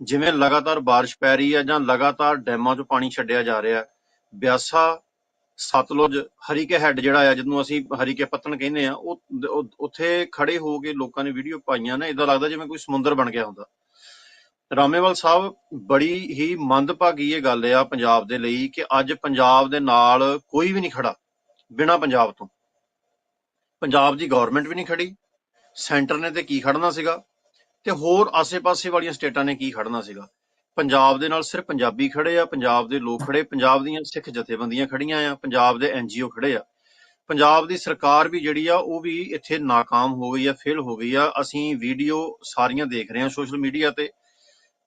[SPEAKER 3] ਜਿਵੇਂ ਲਗਾਤਾਰ ਬਾਰਿਸ਼ ਪੈ ਰਹੀ ਹੈ ਜਾਂ ਲਗਾਤਾਰ ਡੈਮਾਂ 'ਚੋਂ ਪਾਣੀ ਛੱਡਿਆ ਜਾ ਰਿਹਾ। ਹੈ ਬਿਆਸਾ ਸਤਲੁਜ ਹਰੀਕੇ ਹੈੱਡ ਜਿਹੜਾ ਆ, ਜਿਹਨੂੰ ਅਸੀਂ ਹਰੀਕੇ ਪੱਤਨ ਕਹਿੰਦੇ ਆ, ਉਹ- ਉੱਥੇ ਖੜੇ ਹੋ ਕੇ ਲੋਕਾਂ ਨੇ ਵੀਡੀਓ ਪਾਈਆਂ ਨੇ। ਇਦਾਂ ਲੱਗਦਾ ਜਿਵੇਂ ਕੋਈ ਸਮੁੰਦਰ ਬਣ ਗਿਆ ਹੁੰਦਾ। ਰਾਮੇਵਾਲ ਸਾਹਿਬ, ਬੜੀ ਹੀ ਮੰਦਭਾਗੀ ਇਹ ਗੱਲ ਆ ਪੰਜਾਬ ਦੇ ਲਈ ਕਿ ਅੱਜ ਪੰਜਾਬ ਦੇ ਨਾਲ ਕੋਈ ਵੀ ਨਹੀਂ ਖੜਾ, ਬਿਨਾ ਪੰਜਾਬ ਤੋਂ। ਪੰਜਾਬ ਦੀ ਗਵਰਨਮੈਂਟ ਵੀ ਨਹੀਂ ਖੜੀ, ਸੈਂਟਰ ਨੇ ਤੇ ਕੀ ਖੜਨਾ ਸੀਗਾ? ਤੇ ਹੋਰ ਆਸੇ-ਪਾਸੇ ਵਾਲੀਆਂ ਸਟੇਟਾਂ ਨੇ ਕੀ ਖੜਨਾ ਸੀਗਾ? ਪੰਜਾਬ ਦੇ ਨਾਲ ਸਿਰਫ ਪੰਜਾਬੀ ਖੜੇ ਆ, ਪੰਜਾਬ ਦੇ ਲੋਕ ਖੜੇ, ਪੰਜਾਬ ਦੀਆਂ ਸਿੱਖ ਜਥੇਬੰਦੀਆਂ ਖੜੀਆਂ ਆ, ਪੰਜਾਬ ਦੇ ਐਨ ਐਨਜੀਓ ਖੜੇ ਆ। ਪੰਜਾਬ ਦੀ ਸਰਕਾਰ ਵੀ ਜਿਹੜੀ ਆ, ਉਹ ਵੀ ਇੱਥੇ ناکਾਮ ਹੋ ਗਈ ਆ, ਫੇਲ ਹੋ ਗਈ ਆ। ਅਸੀਂ ਵੀਡੀਓ ਸਾਰੀਆਂ ਦੇਖ ਰਹੇ ਆ ਸੋਸ਼ਲ ਮੀਡੀਆ ਤੇ।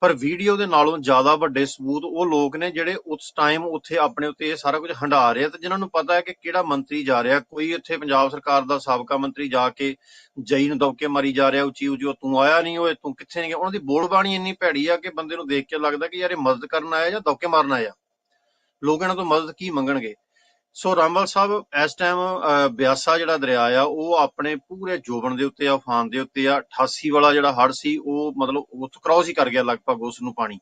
[SPEAKER 3] ਪਰ ਵੀਡੀਓ ਦੇ ਨਾਲੋਂ ਜ਼ਿਆਦਾ ਵੱਡੇ ਸਬੂਤ ਉਹ ਲੋਕ ਨੇ ਜਿਹੜੇ ਉਸ ਟਾਈਮ ਉੱਥੇ ਆਪਣੇ ਉੱਤੇ ਇਹ ਸਾਰਾ ਕੁਝ ਹੰਡਾ ਰਹੇ ਆ ਤੇ ਜਿਨ੍ਹਾਂ ਨੂੰ ਪਤਾ ਹੈ ਕਿ ਕਿਹੜਾ ਮੰਤਰੀ ਜਾ ਰਿਹਾ। ਕੋਈ ਇੱਥੇ ਪੰਜਾਬ ਸਰਕਾਰ ਦਾ ਸਾਬਕਾ ਮੰਤਰੀ ਜਾ ਕੇ ਜਈ ਨੂੰ ਦਬਕੇ ਮਾਰੀ ਜਾ ਰਿਹਾ, ਉੱਚੀ ਉੱਚੀ ਤੂੰ ਆਇਆ ਨਹੀਂ ਓਏ, ਤੂੰ ਕਿੱਥੇ ਨਹੀਂ ਗਿਆ? ਉਹਨਾਂ ਦੀ ਬੋਲਬਾਣੀ ਇੰਨੀ ਭੈੜੀ ਆ ਕਿ ਬੰਦੇ ਨੂੰ ਦੇਖ ਕੇ ਲੱਗਦਾ ਕਿ ਯਾਰ ਇਹ ਮਦਦ ਕਰਨ ਆਇਆ ਜਾਂ ਦਬਕੇ ਮਾਰਨ ਆਇਆ। ਲੋਕ ਇਹਨਾਂ ਤੋਂ ਮਦਦ ਕੀ ਮੰਗਣਗੇ? ਸੋ ਰਾਮਵਾਲ ਸਾਹਿਬ ਇਸ ਟਾਈਮ ਬਿਆਸਾ ਜਿਹੜਾ ਦਰਿਆ ਆ ਉਹ ਆਪਣੇ ਪੂਰੇ ਜੋਬਨ ਦੇ ਉੱਤੇ ਆ ਉਫਾਨ ਦੇ ਉੱਤੇ ਆ 88 ਵਾਲਾ ਜਿਹੜਾ ਹੜ੍ਹ ਸੀ ਉਹ ਮਤਲਬ ਉੱਥੋਂ ਕ੍ਰਾਸ ਹੀ ਕਰ ਗਿਆ ਲਗਭਗ ਉਸ ਨੂੰ ਪਾਣੀ।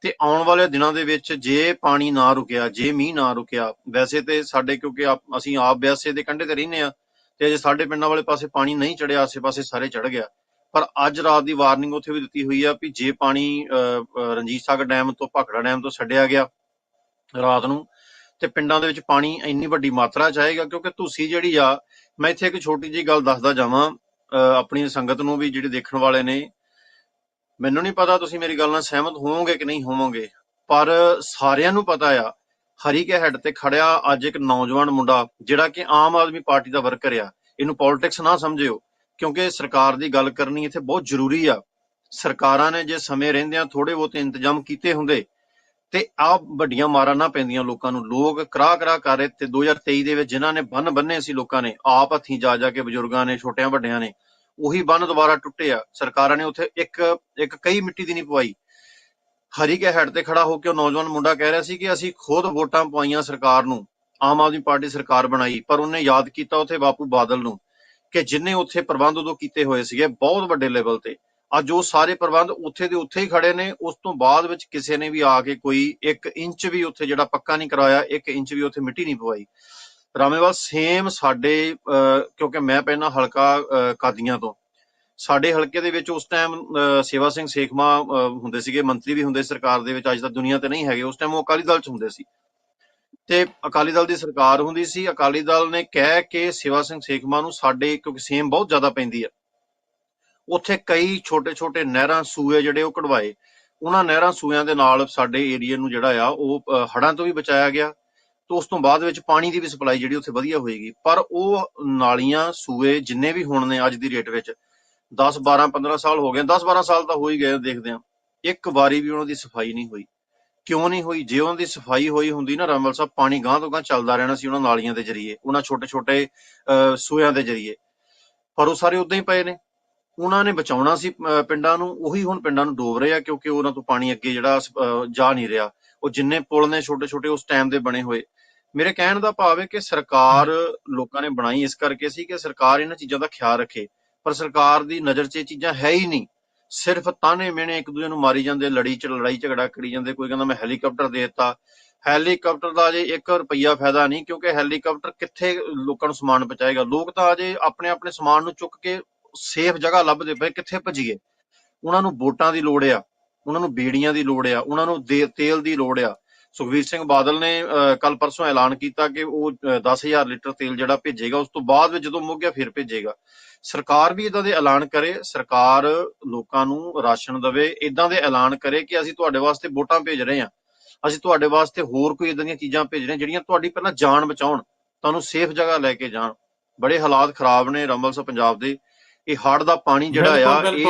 [SPEAKER 3] ਤੇ ਆਉਣ ਵਾਲੇ ਦਿਨਾਂ ਦੇ ਵਿੱਚ ਜੇ ਪਾਣੀ ਨਾ ਰੁਕਿਆ ਜੇ ਮੀਂਹ ਨਾ ਰੁਕਿਆ ਵੈਸੇ ਤੇ ਸਾਡੇ ਕਿਉਂਕਿ ਆਪ- ਅਸੀਂ ਆਪ ਬਿਆਸੇ ਦੇ ਕੰਢੇ ਤੇ ਰਹਿੰਦੇ ਆ ਤੇ ਅਜੇ ਸਾਡੇ ਪਿੰਡਾਂ ਵਾਲੇ ਪਾਸੇ ਪਾਣੀ ਨਹੀਂ ਚੜਿਆ ਆਸੇ-ਪਾਸੇ ਸਾਰੇ ਚੜ ਗਿਆ। ਪਰ ਅੱਜ ਰਾਤ ਦੀ ਵਾਰਨਿੰਗ ਉੱਥੇ ਵੀ ਦਿੱਤੀ ਹੋਈ ਆ ਵੀ ਜੇ ਪਾਣੀ ਅਹ, ਰਣਜੀਤ ਸਾਗਰ ਡੈਮ ਤੋਂ ਭਾਖੜਾ ਡੈਮ ਤੋਂ ਛੱਡਿਆ ਗਿਆ ਰਾਤ ਨੂੰ ਤੇ ਪਿੰਡਾਂ ਦੇ ਵਿੱਚ ਪਾਣੀ ਇੰਨੀ ਵੱਡੀ ਮਾਤਰਾ ਚ ਆਏਗਾ, ਕਿਉਂਕਿ ਤੁਸੀਂ ਜਿਹੜੀ ਆ, ਮੈਂ ਇੱਥੇ ਇੱਕ ਛੋਟੀ ਜਿਹੀ ਗੱਲ ਦੱਸਦਾ ਜਾਵਾਂ ਆਪਣੀ ਸੰਗਤ ਨੂੰ ਵੀ ਜਿਹੜੇ ਦੇਖਣ ਵਾਲੇ ਨੇ, ਮੈਨੂੰ ਨਹੀਂ ਪਤਾ ਤੁਸੀਂ ਮੇਰੀ ਗੱਲ ਨਾਲ ਸਹਿਮਤ ਹੋਵੋਗੇ ਕਿ ਨਹੀਂ ਹੋਵੋਗੇ, ਪਰ ਸਾਰਿਆਂ ਨੂੰ ਪਤਾ ਆ ਹਰੀਕੇ ਹੈੱਡ ਤੇ ਖੜਿਆ ਅੱਜ ਇੱਕ ਨੌਜਵਾਨ ਮੁੰਡਾ, ਜਿਹੜਾ ਕਿ ਆਮ ਆਦਮੀ ਪਾਰਟੀ ਦਾ ਵਰਕਰ ਆ, ਇਹਨੂੰ ਪੋਲਿਟਿਕਸ ਨਾ ਸਮਝਿਓ, ਕਿਉਂਕਿ ਸਰਕਾਰ ਦੀ ਗੱਲ ਕਰਨੀ ਇੱਥੇ ਬਹੁਤ ਜ਼ਰੂਰੀ ਆ, ਸਰਕਾਰਾਂ ਨੇ ਜੇ ਸਮੇਂ ਰਹਿੰਦਿਆਂ ਥੋੜੇ ਬਹੁਤ ਇੰਤਜ਼ਾਮ ਕੀਤੇ ਹੁੰਦੇ ਤੇ ਆ ਵੱਡੀਆਂ ਮਾਰਾਂ ਨਾ ਪੈਂਦੀਆਂ ਲੋਕਾਂ ਨੂੰ। ਲੋਕ ਕਰਾ ਕਰਾ ਕਰ ਰਹੇ ਤੇ 2023 ਦੇ ਵਿੱਚ ਜਿਨ੍ਹਾਂ ਨੇ ਬੰਨ ਬੰਨੇ ਸੀ ਲੋਕਾਂ ਨੇ, ਆਪ ਹੱਥੀਂ ਜਾ ਜਾ ਕੇ ਬਜ਼ੁਰਗਾਂ ਨੇ, ਛੋਟਿਆਂ ਵੱਡਿਆਂ ਨੇ, ਉਹੀ ਬੰਨ ਦੁਬਾਰਾ ਟੁੱਟੇ ਆ। ਸਰਕਾਰਾਂ ਨੇ ਉੱਥੇ ਇੱਕ ਇੱਕ ਕਈ ਮਿੱਟੀ ਦੀ ਨਹੀਂ ਪਵਾਈ। ਹਰੀ ਕੇ ਹੈਡ ਤੇ ਖੜਾ ਹੋ ਕੇ ਉਹ ਨੌਜਵਾਨ ਮੁੰਡਾ ਕਹਿ ਰਿਹਾ ਸੀ ਕਿ ਅਸੀਂ ਖੁਦ ਵੋਟਾਂ ਪਵਾਈਆਂ ਸਰਕਾਰ ਨੂੰ। ਆਮ ਆਦਮੀ ਪਾਰਟੀ ਸਰਕਾਰ ਬਣਾਈ, ਪਰ ਉਹਨੇ ਯਾਦ ਕੀਤਾ ਉੱਥੇ ਬਾਪੂ ਬਾਦਲ ਨੂੰ ਕਿ ਜਿਨੇ ਉੱਥੇ ਪ੍ਰਬੰਧ ਉਦੋਂ ਕੀਤੇ ਹੋਏ ਸੀਗੇ, ਬਹੁਤ ਵੱਡੇ ਲੈਵਲ ਤੇ। ਅੱਜ ਉਹ ਸਾਰੇ ਪ੍ਰਬੰਧ ਉੱਥੇ ਦੇ ਉੱਥੇ ਹੀ ਖੜੇ ਨੇ। ਉਸ ਤੋਂ ਬਾਅਦ ਵਿੱਚ ਕਿਸੇ ਨੇ ਵੀ ਆ ਕੇ ਕੋਈ 1 ਇੰਚ ਵੀ ਉੱਥੇ ਜਿਹੜਾ ਪੱਕਾ ਨਹੀਂ ਕਰਾਇਆ 1 ਇੰਚ ਵੀ ਉੱਥੇ ਮਿੱਟੀ ਨਹੀਂ ਪਵਾਈ। ਰਾਮੇਵਾਲ ਸੇਮ ਸਾਡੇ ਕਿਉਂਕਿ ਮੈਂ ਪਹਿਲਾਂ ਹਲਕਾ ਕਾਦੀਆਂ ਤੋਂ। ਸਾਡੇ ਹਲਕੇ ਦੇ ਵਿੱਚ ਉਸ ਟਾਈਮ ਸੇਵਾ ਸਿੰਘ ਸੇਖਮਾ ਹੁੰਦੇ ਸੀਗੇ, ਮੰਤਰੀ ਵੀ ਹੁੰਦੇ ਸਰਕਾਰ ਦੇ ਵਿੱਚ, ਅੱਜ ਤਾਂ ਦੁਨੀਆ ਤੇ ਨਹੀਂ ਹੈਗੇ। ਉਸ ਟਾਈਮ ਉਹ ਅਕਾਲੀ ਦਲ ਚ ਹੁੰਦੇ ਸੀ। ਤੇ ਅਕਾਲੀ ਦਲ ਦੀ ਸਰਕਾਰ ਹੁੰਦੀ ਸੀ। ਅਕਾਲੀ ਦਲ ਨੇ ਕਹਿ ਕੇ ਸੇਵਾ ਸਿੰਘ ਸੇਖਮਾ ਨੂੰ ਸਾਡੇ, ਕਿਉਂਕਿ ਸੇਮ ਬਹੁਤ ਜ਼ਿਆਦਾ ਪੈਂਦੀ ਹੈ ਉੱਥੇ ਕਈ ਛੋਟੇ ਛੋਟੇ ਨਹਿਰਾਂ ਸੂਏ ਜਿਹੜੇ ਉਹ ਕਢਵਾਏ। ਉਹਨਾਂ ਨਹਿਰਾਂ ਸੂਇਆਂ ਦੇ ਨਾਲ ਸਾਡੇ ਏਰੀਆ ਨੂੰ ਜਿਹੜਾ ਆ, ਉਹ ਹੜਾਂ ਤੋਂ ਵੀ ਬਚਾਇਆ ਗਿਆ ਤੇ ਉਸ ਤੋਂ ਬਾਅਦ ਵਿੱਚ ਪਾਣੀ ਦੀ ਵੀ ਸਪਲਾਈ ਜਿਹੜੀ ਉੱਥੇ ਵਧੀਆ ਹੋਏਗੀ। ਪਰ ਉਹ ਨਾਲੀਆਂ, ਸੂਏ ਜਿੰਨੇ ਵੀ ਹੁਣ ਨੇ ਅੱਜ ਦੀ ਰੇਟ ਵਿੱਚ 10 12 15 ਸਾਲ ਹੋ ਗਏ। 10 12 ਸਾਲ ਤਾਂ ਹੋ ਹੀ ਗਏ ਦੇਖਦੇ ਆ ਇੱਕ ਵਾਰੀ ਵੀ ਉਹਨਾਂ ਦੀ ਸਫ਼ਾਈ ਨਹੀਂ ਹੋਈ। ਕਿਉਂ ਨਹੀਂ ਹੋਈ? ਜੇ ਉਹਨਾਂ ਦੀ ਸਫ਼ਾਈ ਹੋਈ ਹੁੰਦੀ ਨਾ ਰਮਲ ਸਾਹਿਬ, ਪਾਣੀ ਗਾਂ ਤੋਂ ਗਾਂ ਚੱਲਦਾ ਰਹਿਣਾ ਸੀ ਉਹਨਾਂ ਨਾਲੀਆਂ ਦੇ ਜ਼ਰੀਏ, ਉਹਨਾਂ ਛੋਟੇ ਛੋਟੇ ਸੂਇਆਂ ਦੇ ਜ਼ਰੀਏ। ਪਰ ਉਹ ਸਾਰੇ ਉਦਾਂ ਹੀ ਪਏ ਨੇ। ਉਹਨਾਂ ਨੇ ਬਚਾਉਣਾ ਸੀ ਪਿੰਡਾਂ ਨੂੰ, ਉਹੀ ਹੁਣ ਪਿੰਡਾਂ ਨੂੰ ਡੋਬ ਰਹੇ ਆ ਕਿਉਂਕਿ ਉਹਨਾਂ ਤੋਂ ਪਾਣੀ ਅੱਗੇ ਜਿਹੜਾ ਜਾ ਨਹੀਂ ਰਿਹਾ। ਉਹ ਜਿੰਨੇ ਪੁਲ ਨੇ ਛੋਟੇ ਛੋਟੇ ਉਸ ਟਾਈਮ ਦੇ ਬਣੇ ਹੋਏ। ਮੇਰੇ ਕਹਿਣ ਦਾ ਭਾਵ ਹੈ ਕਿ ਸਰਕਾਰ ਲੋਕਾਂ ਨੇ ਬਣਾਈ ਇਸ ਕਰਕੇ ਸੀ ਕਿ ਸਰਕਾਰ ਇਹਨਾਂ ਚੀਜ਼ਾਂ ਦਾ ਖਿਆਲ ਰੱਖੇ। ਪਰ ਸਰਕਾਰ ਦੀ ਨਜ਼ਰ 'ਚ ਇਹ ਚੀਜ਼ਾਂ ਹੈ ਹੀ ਨਹੀਂ। ਸਿਰਫ ਤਾਨੇ ਮਿਹਣੇ ਇੱਕ ਦੂਜੇ ਨੂੰ ਮਾਰੀ ਜਾਂਦੇ, ਲੜੀ ਚ, ਲੜਾਈ ਝਗੜਾ ਕਰੀ ਜਾਂਦੇ। ਕੋਈ ਕਹਿੰਦਾ ਮੈਂ ਹੈਲੀਕਾਪਟਰ ਦੇ ਦਿੱਤਾ। ਹੈਲੀਕਾਪਟਰ ਦਾ ਅਜੇ 1 ਰੁਪਈਆ ਫਾਇਦਾ ਨਹੀਂ ਕਿਉਂਕਿ ਹੈਲੀਕਾਪਟਰ ਕਿੱਥੇ ਲੋਕਾਂ ਨੂੰ ਸਮਾਨ ਪਹੁੰਚਾਏਗਾ। ਲੋਕ ਤਾਂ ਅਜੇ ਆਪਣੇ ਆਪਣੇ ਸਮਾਨ ਨੂੰ ਚੁੱਕ ਕੇ ਸੇਫ ਜਗ੍ਹਾ ਲੱਭਦੇ ਪਏ ਕਿੱਥੇ ਭੱਜੀਏ? ਉਹਨਾਂ ਨੂੰ ਵੋਟਾਂ ਦੀ ਲੋੜ ਆ ਉਹਨਾਂ ਨੂੰ ਬੇੜੀਆਂ ਦੀ ਲੋੜ ਆ ਉਹਨਾਂ ਨੂੰ ਤੇਲ ਦੀ ਲੋੜ ਆ। ਸੁਖਵੀਰ ਸਿੰਘ ਬਾਦਲ ਨੇ ਕੱਲ ਪਰਸੋਂ ਐਲਾਨ ਕੀਤਾ ਕਿ ਉਹ ਅਹ, 10000 ਲੀਟਰ ਤੇਲ ਜਿਹੜਾ ਭੇਜੇਗਾ ਉਸ ਤੋਂ ਬਾਅਦ ਵਿੱਚ ਜਦੋਂ ਮੁੱਕ ਗਿਆ ਫਿਰ ਭੇਜੇਗਾ। ਸਰਕਾਰ ਵੀ ਇਦਾਂ ਦੇ ਐਲਾਨ ਕਰੇ ਸਰਕਾਰ ਲੋਕਾਂ ਨੂੰ ਰਾਸ਼ਨ ਦੇਵੇ ਇਦਾਂ ਦੇ ਐਲਾਨ ਕਰੇ ਕਿ ਅਸੀਂ ਤੁਹਾਡੇ ਵਾਸਤੇ ਵੋਟਾਂ ਭੇਜ ਰਹੇ ਹਾਂ। ਅਸੀਂ ਤੁਹਾਡੇ ਵਾਸਤੇ ਹੋਰ ਕੋਈ ਇਦਾਂ ਦੀਆਂ ਚੀਜ਼ਾਂ ਭੇਜ ਰਹੇ ਹਾਂ ਜਿਹੜੀਆਂ ਤੁਹਾਡੀ ਪਹਿਲਾਂ ਜਾਨ ਬਚਾਉਣ ਤੁਹਾਨੂੰ ਸੇਫ ਜਗ੍ਹਾ ਲੈ ਕੇ ਜਾਣ। ਬੜੇ ਹਾਲਾਤ ਖਰਾਬ ਨੇ ਰੰਬਲ ਸਾਹਿਬ ਪੰਜਾਬ ਦੇ। ਇਹ ਹੜ੍ਹ ਦਾ ਪਾਣੀ ਜਿਹੜਾ ਆ ਇਹ।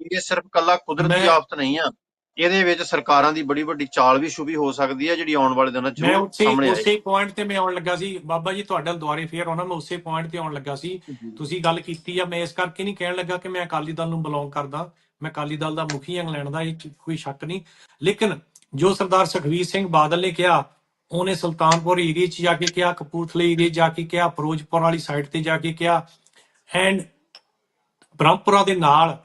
[SPEAKER 3] ਇਹ ਸਿਰਫ ਕੱਲਾ ਕੁਦਰਤੀ ਆਫਤ ਨਹੀਂ ਆ। ਇਹਦੇ ਵਿੱਚ ਸਰਕਾਰਾਂ ਦੀ ਬੜੀ ਵੱਡੀ ਚਾਲ ਵੀ ਛੁਪੀ ਹੋ ਸਕਦੀ ਹੈ ਜਿਹੜੀ ਆਉਣ ਵਾਲੇ ਦਿਨਾਂ 'ਚ ਸਾਹਮਣੇ ਆਏ।
[SPEAKER 1] ਉਸੇ ਪੁਆਇੰਟ ਤੇ ਮੈਂ ਆਉਣ ਲੱਗਾ ਸੀ। ਬਾਬਾ ਜੀ ਤੁਹਾਡੇ ਦੁਆਰੇ ਫੇਰ ਆਉਣਾ ਮੈਂ ਉਸੇ ਪੁਆਇੰਟ ਤੇ ਆਉਣ ਲੱਗਾ ਸੀ। ਤੁਸੀਂ ਗੱਲ ਕੀਤੀ ਆ ਮੈਂ ਇਸ ਕਰਕੇ ਨਹੀਂ ਕਹਿਣ ਲੱਗਾ ਕਿ ਮੈਂ ਅਕਾਲੀ ਦਲ ਨੂੰ ਬਿਲੋਂਗ ਕਰਦਾ। ਮੈਂ ਅਕਾਲੀ ਦਲ ਦਾ ਮੁਖੀ ਇੰਗਲੈਂਡ ਦਾ ਇਹ ਕੋਈ ਸ਼ੱਕ ਨਹੀਂ। ਲੇਕਿਨ ਜੋ ਸਰਦਾਰ ਸੁਖਵੀਰ ਸਿੰਘ ਬਾਦਲ ਨੇ ਕਿਹਾ ਉਹਨੇ ਸੁਲਤਾਨਪੁਰ ਏਰੀਆ 'ਚ ਜਾ ਕੇ ਕਿਹਾ ਕਪੂਰਥਲੇ ਏਰੀਆ ਜਾ ਕੇ ਕਿਹਾ ਫਿਰੋਜ਼ਪੁਰ ਵਾਲੀ ਸਾਈਡ ਤੇ ਜਾ ਕੇ ਕਿਹਾ। ਐਂਡ ਪਰੰਪਰਾ ਦੇ ਨਾਲ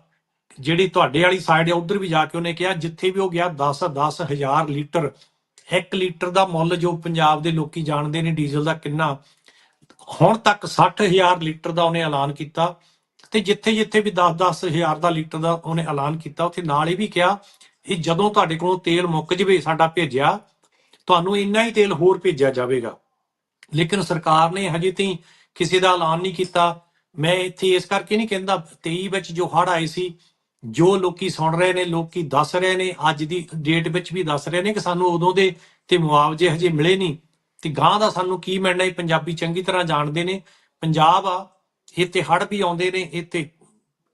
[SPEAKER 1] ਜਿਹੜੀ ਤੁਹਾਡੇ ਵਾਲੀ ਸਾਈਡ ਹੈ ਉਧਰ ਵੀ ਜਾ ਕੇ ਉਹਨੇ ਕਿਹਾ, ਜਿੱਥੇ ਵੀ ਉਹ ਗਿਆ 10 10 ਹਜ਼ਾਰ ਲੀਟਰ 1 ਲੀਟਰ ਦਾ ਮੁੱਲ ਜੋ ਪੰਜਾਬ ਦੇ ਲੋਕੀ ਜਾਣਦੇ ਨੇ ਡੀਜ਼ਲ ਦਾ ਕਿੰਨਾ, ਹੁਣ ਤੱਕ 60000 ਲੀਟਰ ਦਾ ਉਹਨੇ ਐਲਾਨ ਕੀਤਾ ਤੇ ਜਿੱਥੇ ਜਿੱਥੇ ਵੀ 10-10 ਹਜ਼ਾਰ ਦਾ ਲੀਟਰ ਦਾ ਉਹਨੇ ਐਲਾਨ ਕੀਤਾ, ਉੱਥੇ ਨਾਲ ਇਹ ਵੀ ਕਿਹਾ ਇਹ ਜਦੋਂ ਤੁਹਾਡੇ ਕੋਲੋਂ ਤੇਲ ਮੁੱਕ ਜਵੇ, ਸਾਡਾ ਭੇਜਿਆ, ਤੁਹਾਨੂੰ ਇੰਨਾ ਹੀ ਤੇਲ ਹੋਰ ਭੇਜਿਆ ਜਾਵੇਗਾ। ਲੇਕਿਨ ਸਰਕਾਰ ਨੇ ਹਜੇ ਤਾਈਂ ਕਿਸੇ ਦਾ ਐਲਾਨ ਨਹੀਂ ਕੀਤਾ। ਮੈਂ ਇੱਥੇ ਇਸ ਕਰਕੇ ਨਹੀਂ ਕਹਿੰਦਾ 23 ਵਿੱਚ ਜੋ ਹੜ੍ਹ ਆਏ ਸੀ, ਜੋ ਲੋਕੀ ਸੁਣ ਰਹੇ ਨੇ, ਲੋਕੀ ਦੱਸ ਰਹੇ ਨੇ, ਅੱਜ ਦੀ ਡੇਟ ਵਿੱਚ ਵੀ ਦੱਸ ਰਹੇ ਨੇ ਕਿ ਸਾਨੂੰ ਉਦੋਂ ਦੇ ਤੇ ਮੁਆਵਜ਼ੇ ਹਜੇ ਮਿਲੇ ਨਹੀਂ। ਤੇ ਗਾਂ ਦਾ ਸਾਨੂੰ ਕੀ ਮਿਲਣਾ ਇਹ ਪੰਜਾਬੀ ਚੰਗੀ ਤਰ੍ਹਾਂ ਜਾਣਦੇ ਨੇ। ਪੰਜਾਬ ਆ, ਇੱਥੇ ਹੜ੍ਹ ਵੀ ਆਉਂਦੇ ਨੇ, ਇੱਥੇ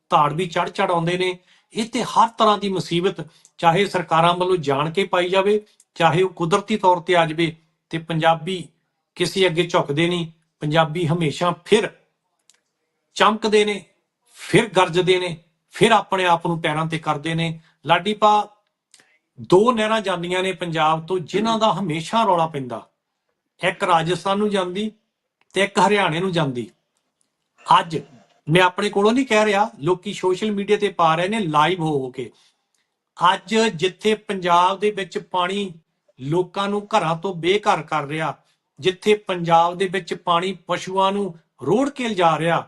[SPEAKER 1] ਧਾੜ ਵੀ ਚੜ ਚੜ ਆਉਂਦੇ ਨੇ। ਇੱਥੇ ਹਰ ਤਰ੍ਹਾਂ ਦੀ ਮੁਸੀਬਤ, ਚਾਹੇ ਸਰਕਾਰਾਂ ਵੱਲੋਂ ਜਾਣ ਕੇ ਪਾਈ ਜਾਵੇ, ਚਾਹੇ ਉਹ ਕੁਦਰਤੀ ਤੌਰ ਤੇ ਆ ਜਾਵੇ, ਤੇ ਪੰਜਾਬੀ ਕਿਸੇ ਅੱਗੇ ਝੁਕਦੇ ਨਹੀਂ। ਪੰਜਾਬੀ ਹਮੇਸ਼ਾ ਫਿਰ ਚਮਕਦੇ ਨੇ, ਫਿਰ ਗਰਜਦੇ ਨੇ, ਫਿਰ ਆਪਣੇ ਆਪ ਨੂੰ ਪੈਰਾਂ ਤੇ ਕਰਦੇ ਨੇ। ਲਾਡੀਪਾ, ਦੋ ਨਹਿਰਾਂ ਜਾਂਦੀਆਂ ਨੇ ਪੰਜਾਬ ਤੋਂ, ਜਿਨ੍ਹਾਂ ਦਾ ਹਮੇਸ਼ਾ ਰੌਲਾ ਪੈਂਦਾ। ਇੱਕ ਰਾਜਸਥਾਨ ਨੂੰ ਜਾਂਦੀ ਤੇ ਇੱਕ ਹਰਿਆਣੇ ਨੂੰ ਜਾਂਦੀ। ਅੱਜ ਮੈਂ ਆਪਣੇ ਕੋਲੋਂ ਨਹੀਂ ਕਹਿ ਰਿਹਾ, ਲੋਕੀ ਸੋਸ਼ਲ ਮੀਡੀਆ ਤੇ ਪਾ ਰਹੇ ਨੇ ਲਾਈਵ ਹੋ ਹੋ ਕੇ। ਅੱਜ ਜਿੱਥੇ ਪੰਜਾਬ ਦੇ ਵਿੱਚ ਪਾਣੀ ਲੋਕਾਂ ਨੂੰ ਘਰਾਂ ਤੋਂ ਬੇਘਰ ਕਰ ਰਿਹਾ, ਜਿੱਥੇ ਪੰਜਾਬ ਦੇ ਵਿੱਚ ਪਾਣੀ ਪਸ਼ੂਆਂ ਨੂੰ ਰੋੜ ਕੇ ਲਿਜਾ ਰਿਹਾ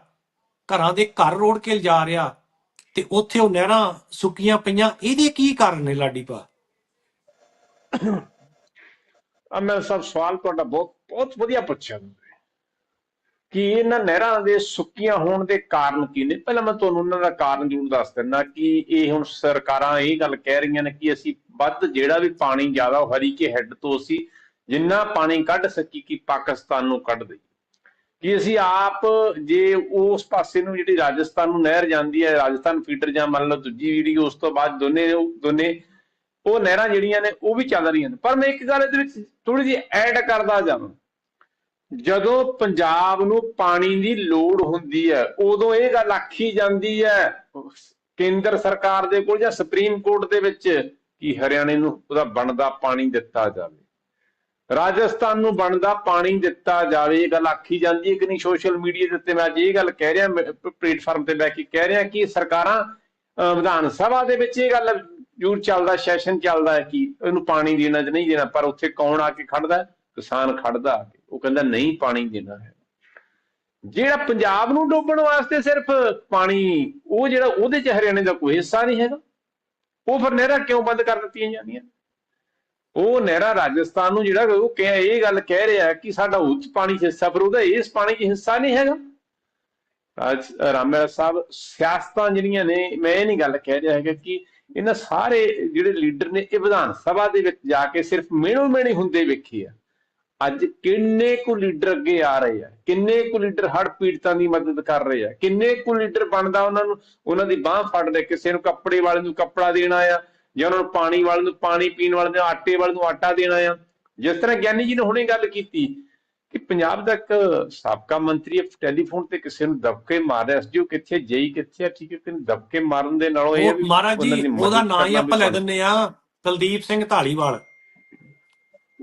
[SPEAKER 1] ਘਰਾਂ ਦੇ ਘਰ ਰੋੜ ਕੇ ਲਿਜਾ ਰਿਹਾ ਤੇ ਉੱਥੇ ਉਹ ਨਹਿਰਾਂ ਸੁੱਕੀਆਂ ਪਈਆਂ। ਇਹਦੇ ਕੀ ਕਾਰਨ ਨੇ ਲਾਡੀਪਾ
[SPEAKER 2] ਅਮਰ ਸਾਹਿਬ ਸਵਾਲ ਤੁਹਾਡਾ ਬਹੁਤ ਬਹੁਤ ਵਧੀਆ ਪੁੱਛਿਆ ਕਿ ਇਹਨਾਂ ਨਹਿਰਾਂ ਦੇ ਸੁੱਕੀਆਂ ਹੋਣ ਦੇ ਕਾਰਨ ਕੀ ਨੇ? ਪਹਿਲਾਂ ਮੈਂ ਤੁਹਾਨੂੰ ਉਹਨਾਂ ਦਾ ਕਾਰਨ ਜ਼ਰੂਰ ਦੱਸ ਦਿੰਦਾ ਕਿ ਇਹ ਹੁਣ ਸਰਕਾਰਾਂ ਇਹ ਗੱਲ ਕਹਿ ਰਹੀਆਂ ਨੇ ਕਿ ਅਸੀਂ ਵੱਧ ਜਿਹੜਾ ਵੀ ਪਾਣੀ ਜ਼ਿਆਦਾ ਉਹ ਹਰੀਕੇ ਹੈੱਡ ਤੋਂ ਅਸੀਂ ਜਿੰਨਾ ਪਾਣੀ ਕੱਢ ਸਕੀ ਕਿ ਪਾਕਿਸਤਾਨ ਨੂੰ ਕੱਢ ਦੇਈਏ। ਕਿ ਅਸੀਂ ਆਪ ਜੇ ਉਸ ਪਾਸੇ ਨੂੰ ਜਿਹੜੀ ਰਾਜਸਥਾਨ ਨੂੰ ਨਹਿਰ ਜਾਂਦੀ ਹੈ, ਰਾਜਸਥਾਨ ਫੀਡਰ ਜਾਂ ਮੰਨ ਲਓ ਦੂਜੀ ਵੀਡੀਓ ਉਸ ਤੋਂ ਬਾਅਦ ਦੋਨੇ ਦੋਨੇ, ਉਹ ਨਹਿਰਾਂ ਜਿਹੜੀਆਂ ਨੇ, ਉਹ ਵੀ ਚੱਲ ਰਹੀਆਂ ਨੇ। ਪਰ ਮੈਂ ਇੱਕ ਗੱਲ ਇਹਦੇ ਵਿੱਚ ਥੋੜੀ ਜਿਹੀ ਐਡ ਕਰਦਾ ਜਾਵਾਂ ਜਦੋਂ ਪੰਜਾਬ ਨੂੰ ਪਾਣੀ ਦੀ ਲੋੜ ਹੁੰਦੀ ਹੈ, ਉਦੋਂ ਇਹ ਗੱਲ ਆਖੀ ਜਾਂਦੀ ਹੈ, ਕੇਂਦਰ ਸਰਕਾਰ ਦੇ ਕੋਲ ਜਾਂ ਸੁਪਰੀਮ ਕੋਰਟ ਦੇ ਵਿੱਚ, ਕਿ ਹਰਿਆਣੇ ਨੂੰ ਉਹਦਾ ਬਣਦਾ ਪਾਣੀ ਦਿੱਤਾ ਜਾਵੇ। ਰਾਜਸਥਾਨ ਨੂੰ ਬਣਦਾ ਪਾਣੀ ਦਿੱਤਾ ਜਾਵੇ, ਇਹ ਗੱਲ ਆਖੀ ਜਾਂਦੀ ਹੈ ਕਿ ਨਹੀਂ? ਸੋਸ਼ਲ ਮੀਡੀਆ ਦੇ ਉੱਤੇ ਮੈਂ ਅੱਜ ਇਹ ਗੱਲ ਕਹਿ ਰਿਹਾ ਪਲੇਟਫਾਰਮ ਤੇ ਬੈ ਕੇ ਕਹਿ ਰਿਹਾ ਕਿ ਸਰਕਾਰਾਂ ਅਹ ਵਿਧਾਨ ਸਭਾ ਦੇ ਵਿੱਚ ਇਹ ਗੱਲ ਜ਼ਰੂਰ ਚੱਲਦਾ, ਸੈਸ਼ਨ ਚੱਲਦਾ ਹੈ ਕਿ ਇਹਨੂੰ ਪਾਣੀ ਦੇਣਾ ਜਾਂ ਨਹੀਂ ਦੇਣਾ, ਪਰ ਉੱਥੇ ਕੌਣ ਆ ਕੇ ਖੜਦਾ ਕਿਸਾਨ ਖੜਦਾ ਆ ਕੇ। ਉਹ ਕਹਿੰਦਾ ਨਹੀਂ, ਪਾਣੀ ਦੇਣਾ ਹੈ। ਜਿਹੜਾ ਪੰਜਾਬ ਨੂੰ ਡੋਬਣ ਵਾਸਤੇ ਸਿਰਫ ਪਾਣੀ, ਉਹ ਜਿਹੜਾ ਉਹਦੇ ਚ ਹਰਿਆਣੇ ਦਾ ਕੋਈ ਹਿੱਸਾ ਨਹੀਂ ਹੈਗਾ। ਉਹ ਫਿਰ ਨਹਿਰਾਂ ਕਿਉਂ ਬੰਦ ਕਰ ਦਿੱਤੀਆਂ ਜਾਂਦੀਆਂ? ਉਹ ਨਹਿਰਾ ਰਾਜਸਥਾਨ ਨੂੰ ਜਿਹੜਾ ਉਹ ਕਹਿ, ਇਹ ਗੱਲ ਕਹਿ ਰਿਹਾ ਕਿ ਸਾਡਾ ਉੱਚ ਪਾਣੀ 'ਚ ਹਿੱਸਾ ਪਰ ਉਹਦਾ ਇਸ ਪਾਣੀ 'ਚ ਹਿੱਸਾ ਨਹੀਂ ਹੈਗਾ। ਰਾਜ ਰਾਮੇਲ ਸਾਹਿਬ, ਸਿਆਸਤਾਂ ਜਿਹੜੀਆਂ ਨੇ, ਮੈਂ ਇਹ ਨਹੀਂ ਗੱਲ ਕਹਿ ਰਿਹਾ ਹੈਗਾ ਕਿ ਇਹਨਾਂ ਸਾਰੇ ਜਿਹੜੇ ਲੀਡਰ ਨੇ, ਇਹ ਵਿਧਾਨ ਸਭਾ ਦੇ ਵਿੱਚ ਜਾ ਕੇ ਸਿਰਫ ਮਿਹਣੋ ਮਿਹਣੀ ਹੁੰਦੇ ਵੇਖੇ ਆ। ਅੱਜ ਕਿੰਨੇ ਕੁ ਲੀਡਰ ਅੱਗੇ ਆ ਰਹੇ ਆ, ਕਿੰਨੇ ਕੁ ਲੀਡਰ ਹੜ੍ਹ ਪੀੜਤਾਂ ਦੀ ਮਦਦ ਕਰ ਰਹੇ ਆ, ਕਿੰਨੇ ਕੁ ਲੀਡਰ ਬਣਦਾ ਉਹਨਾਂ ਨੂੰ, ਉਹਨਾਂ ਦੀ ਬਾਹ ਫੜਦੇ, ਕਿਸੇ ਨੂੰ ਕੱਪੜੇ ਵਾਲੇ ਨੂੰ ਕੱਪੜਾ ਦੇਣਾ ਆ ਜਾਂ ਉਹਨਾਂ ਨੂੰ ਪਾਣੀ ਵਾਲੇ ਨੂੰ ਪਾਣੀ ਪੀਣ ਵਾਲੇ ਨੂੰ ਆਟੇ ਵਾਲੇ ਨੂੰ ਆਟਾ ਦੇਣਾ ਆ। ਜਿਸ ਤਰ੍ਹਾਂ ਗਿਆਨੀ ਜੀ ਨੇ ਹੁਣੇ ਗੱਲ ਕੀਤੀ ਕਿ ਪੰਜਾਬ ਦਾ ਇੱਕ ਸਾਬਕਾ ਮੰਤਰੀ ਟੈਲੀਫੋਨ ਤੇ ਕਿਸੇ ਨੂੰ ਦਬਕੇ ਮਾਰ ਰਿਹਾ ਐਸਡੀਓ ਕਿੱਥੇ ਜਈ ਕਿੱਥੇ ਆ ਠੀਕ ਹੈ ਕਿ ਦਬਕੇ ਮਾਰਨ ਦੇ ਨਾਲੋਂ ਇਹ
[SPEAKER 1] ਉਹ ਮਹਾਰਾਜ ਜੀ ਉਹਦਾ ਨਾਂ ਹੀ ਆਪਾਂ ਲੈ ਦਿੰਨੇ ਆ ਕੁਲਦੀਪ ਸਿੰਘ ਢਾਲੀਵਾਲ।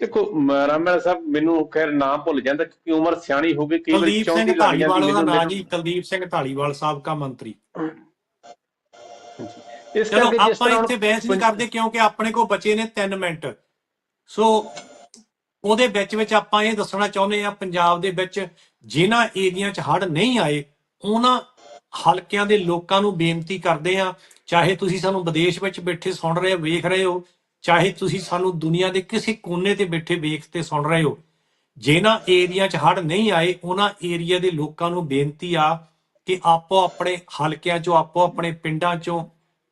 [SPEAKER 2] ਦੇਖੋ ਰਾਮੇਲ ਸਾਹਿਬ ਮੈਨੂੰ ਖੈਰ ਨਾਮ ਭੁੱਲ ਜਾਂਦਾ ਕਿਉਂਕਿ ਉਮਰ ਸਿਆਣੀ ਹੋ ਗਈ ਕਈ ਵਾਰੀ
[SPEAKER 1] ਕੁਲਦੀਪ ਸਿੰਘ
[SPEAKER 2] ਚੌਂਦੀ ਲੱਗ ਜਾਂਦੀ
[SPEAKER 1] ਢਾਲੀਵਾਲ ਉਹਦਾ
[SPEAKER 2] ਮੈਨੂੰ
[SPEAKER 1] ਨਾਂ ਜੀ ਕੁਲਦੀਪ ਸਿੰਘ ਢਾਲੀਵਾਲ ਸਾਬਕਾ ਮੰਤਰੀ।
[SPEAKER 2] ਇਸ
[SPEAKER 1] ਚਲੋ
[SPEAKER 2] ਕਰਕੇ ਜਿਸ
[SPEAKER 1] ਆਪਾਂ
[SPEAKER 2] ਤਰ੍ਹਾਂ
[SPEAKER 1] ਇੱਥੇ ਬਹਿਸ ਨਹੀਂ ਕਰਦੇ ਕਿਉਂਕਿ ਆਪਣੇ ਕੋਲ ਬਚੇ ਨੇ 3 ਮਿੰਟ। ਸੋ ਉਹਦੇ ਵਿੱਚ ਵਿੱਚ ਆਪਾਂ ਇਹ ਦੱਸਣਾ ਚਾਹੁੰਦੇ ਆ ਪੰਜਾਬ ਦੇ ਵਿੱਚ ਜਿਨ੍ਹਾਂ ਏਰੀਆ 'ਚ ਹੜ੍ਹ ਨਹੀਂ ਆਏ ਉਹਨਾਂ ਹਲਕਿਆਂ ਦੇ ਲੋਕਾਂ ਨੂੰ ਬੇਨਤੀ ਕਰਦੇ ਆ ਚਾਹੇ ਤੁਸੀਂ ਸਾਨੂੰ ਵਿਦੇਸ਼ ਵਿੱਚ ਬੈਠੇ ਸੁਣ ਰਹੇ ਹੋ ਵੇਖ ਰਹੇ ਹੋ ਚਾਹੇ ਤੁਸੀਂ ਸਾਨੂੰ ਦੁਨੀਆ ਦੇ ਕਿਸੇ ਕੋਨੇ ਤੇ ਬੈਠੇ ਵੇਖ ਤੇ ਸੁਣ ਰਹੇ ਹੋ ਜਿਨ੍ਹਾਂ ਏਰੀਆ 'ਚ ਹੜ੍ਹ ਨਹੀਂ ਆਏ ਉਹਨਾਂ ਏਰੀਆ ਦੇ ਲੋਕਾਂ ਨੂੰ ਬੇਨਤੀ ਆ ਕਿ ਆਪੋ ਆਪਣੇ ਹਲਕਿਆਂ 'ਚੋਂ ਆਪੋ ਆਪਣੇ ਪਿੰਡਾਂ 'ਚੋਂ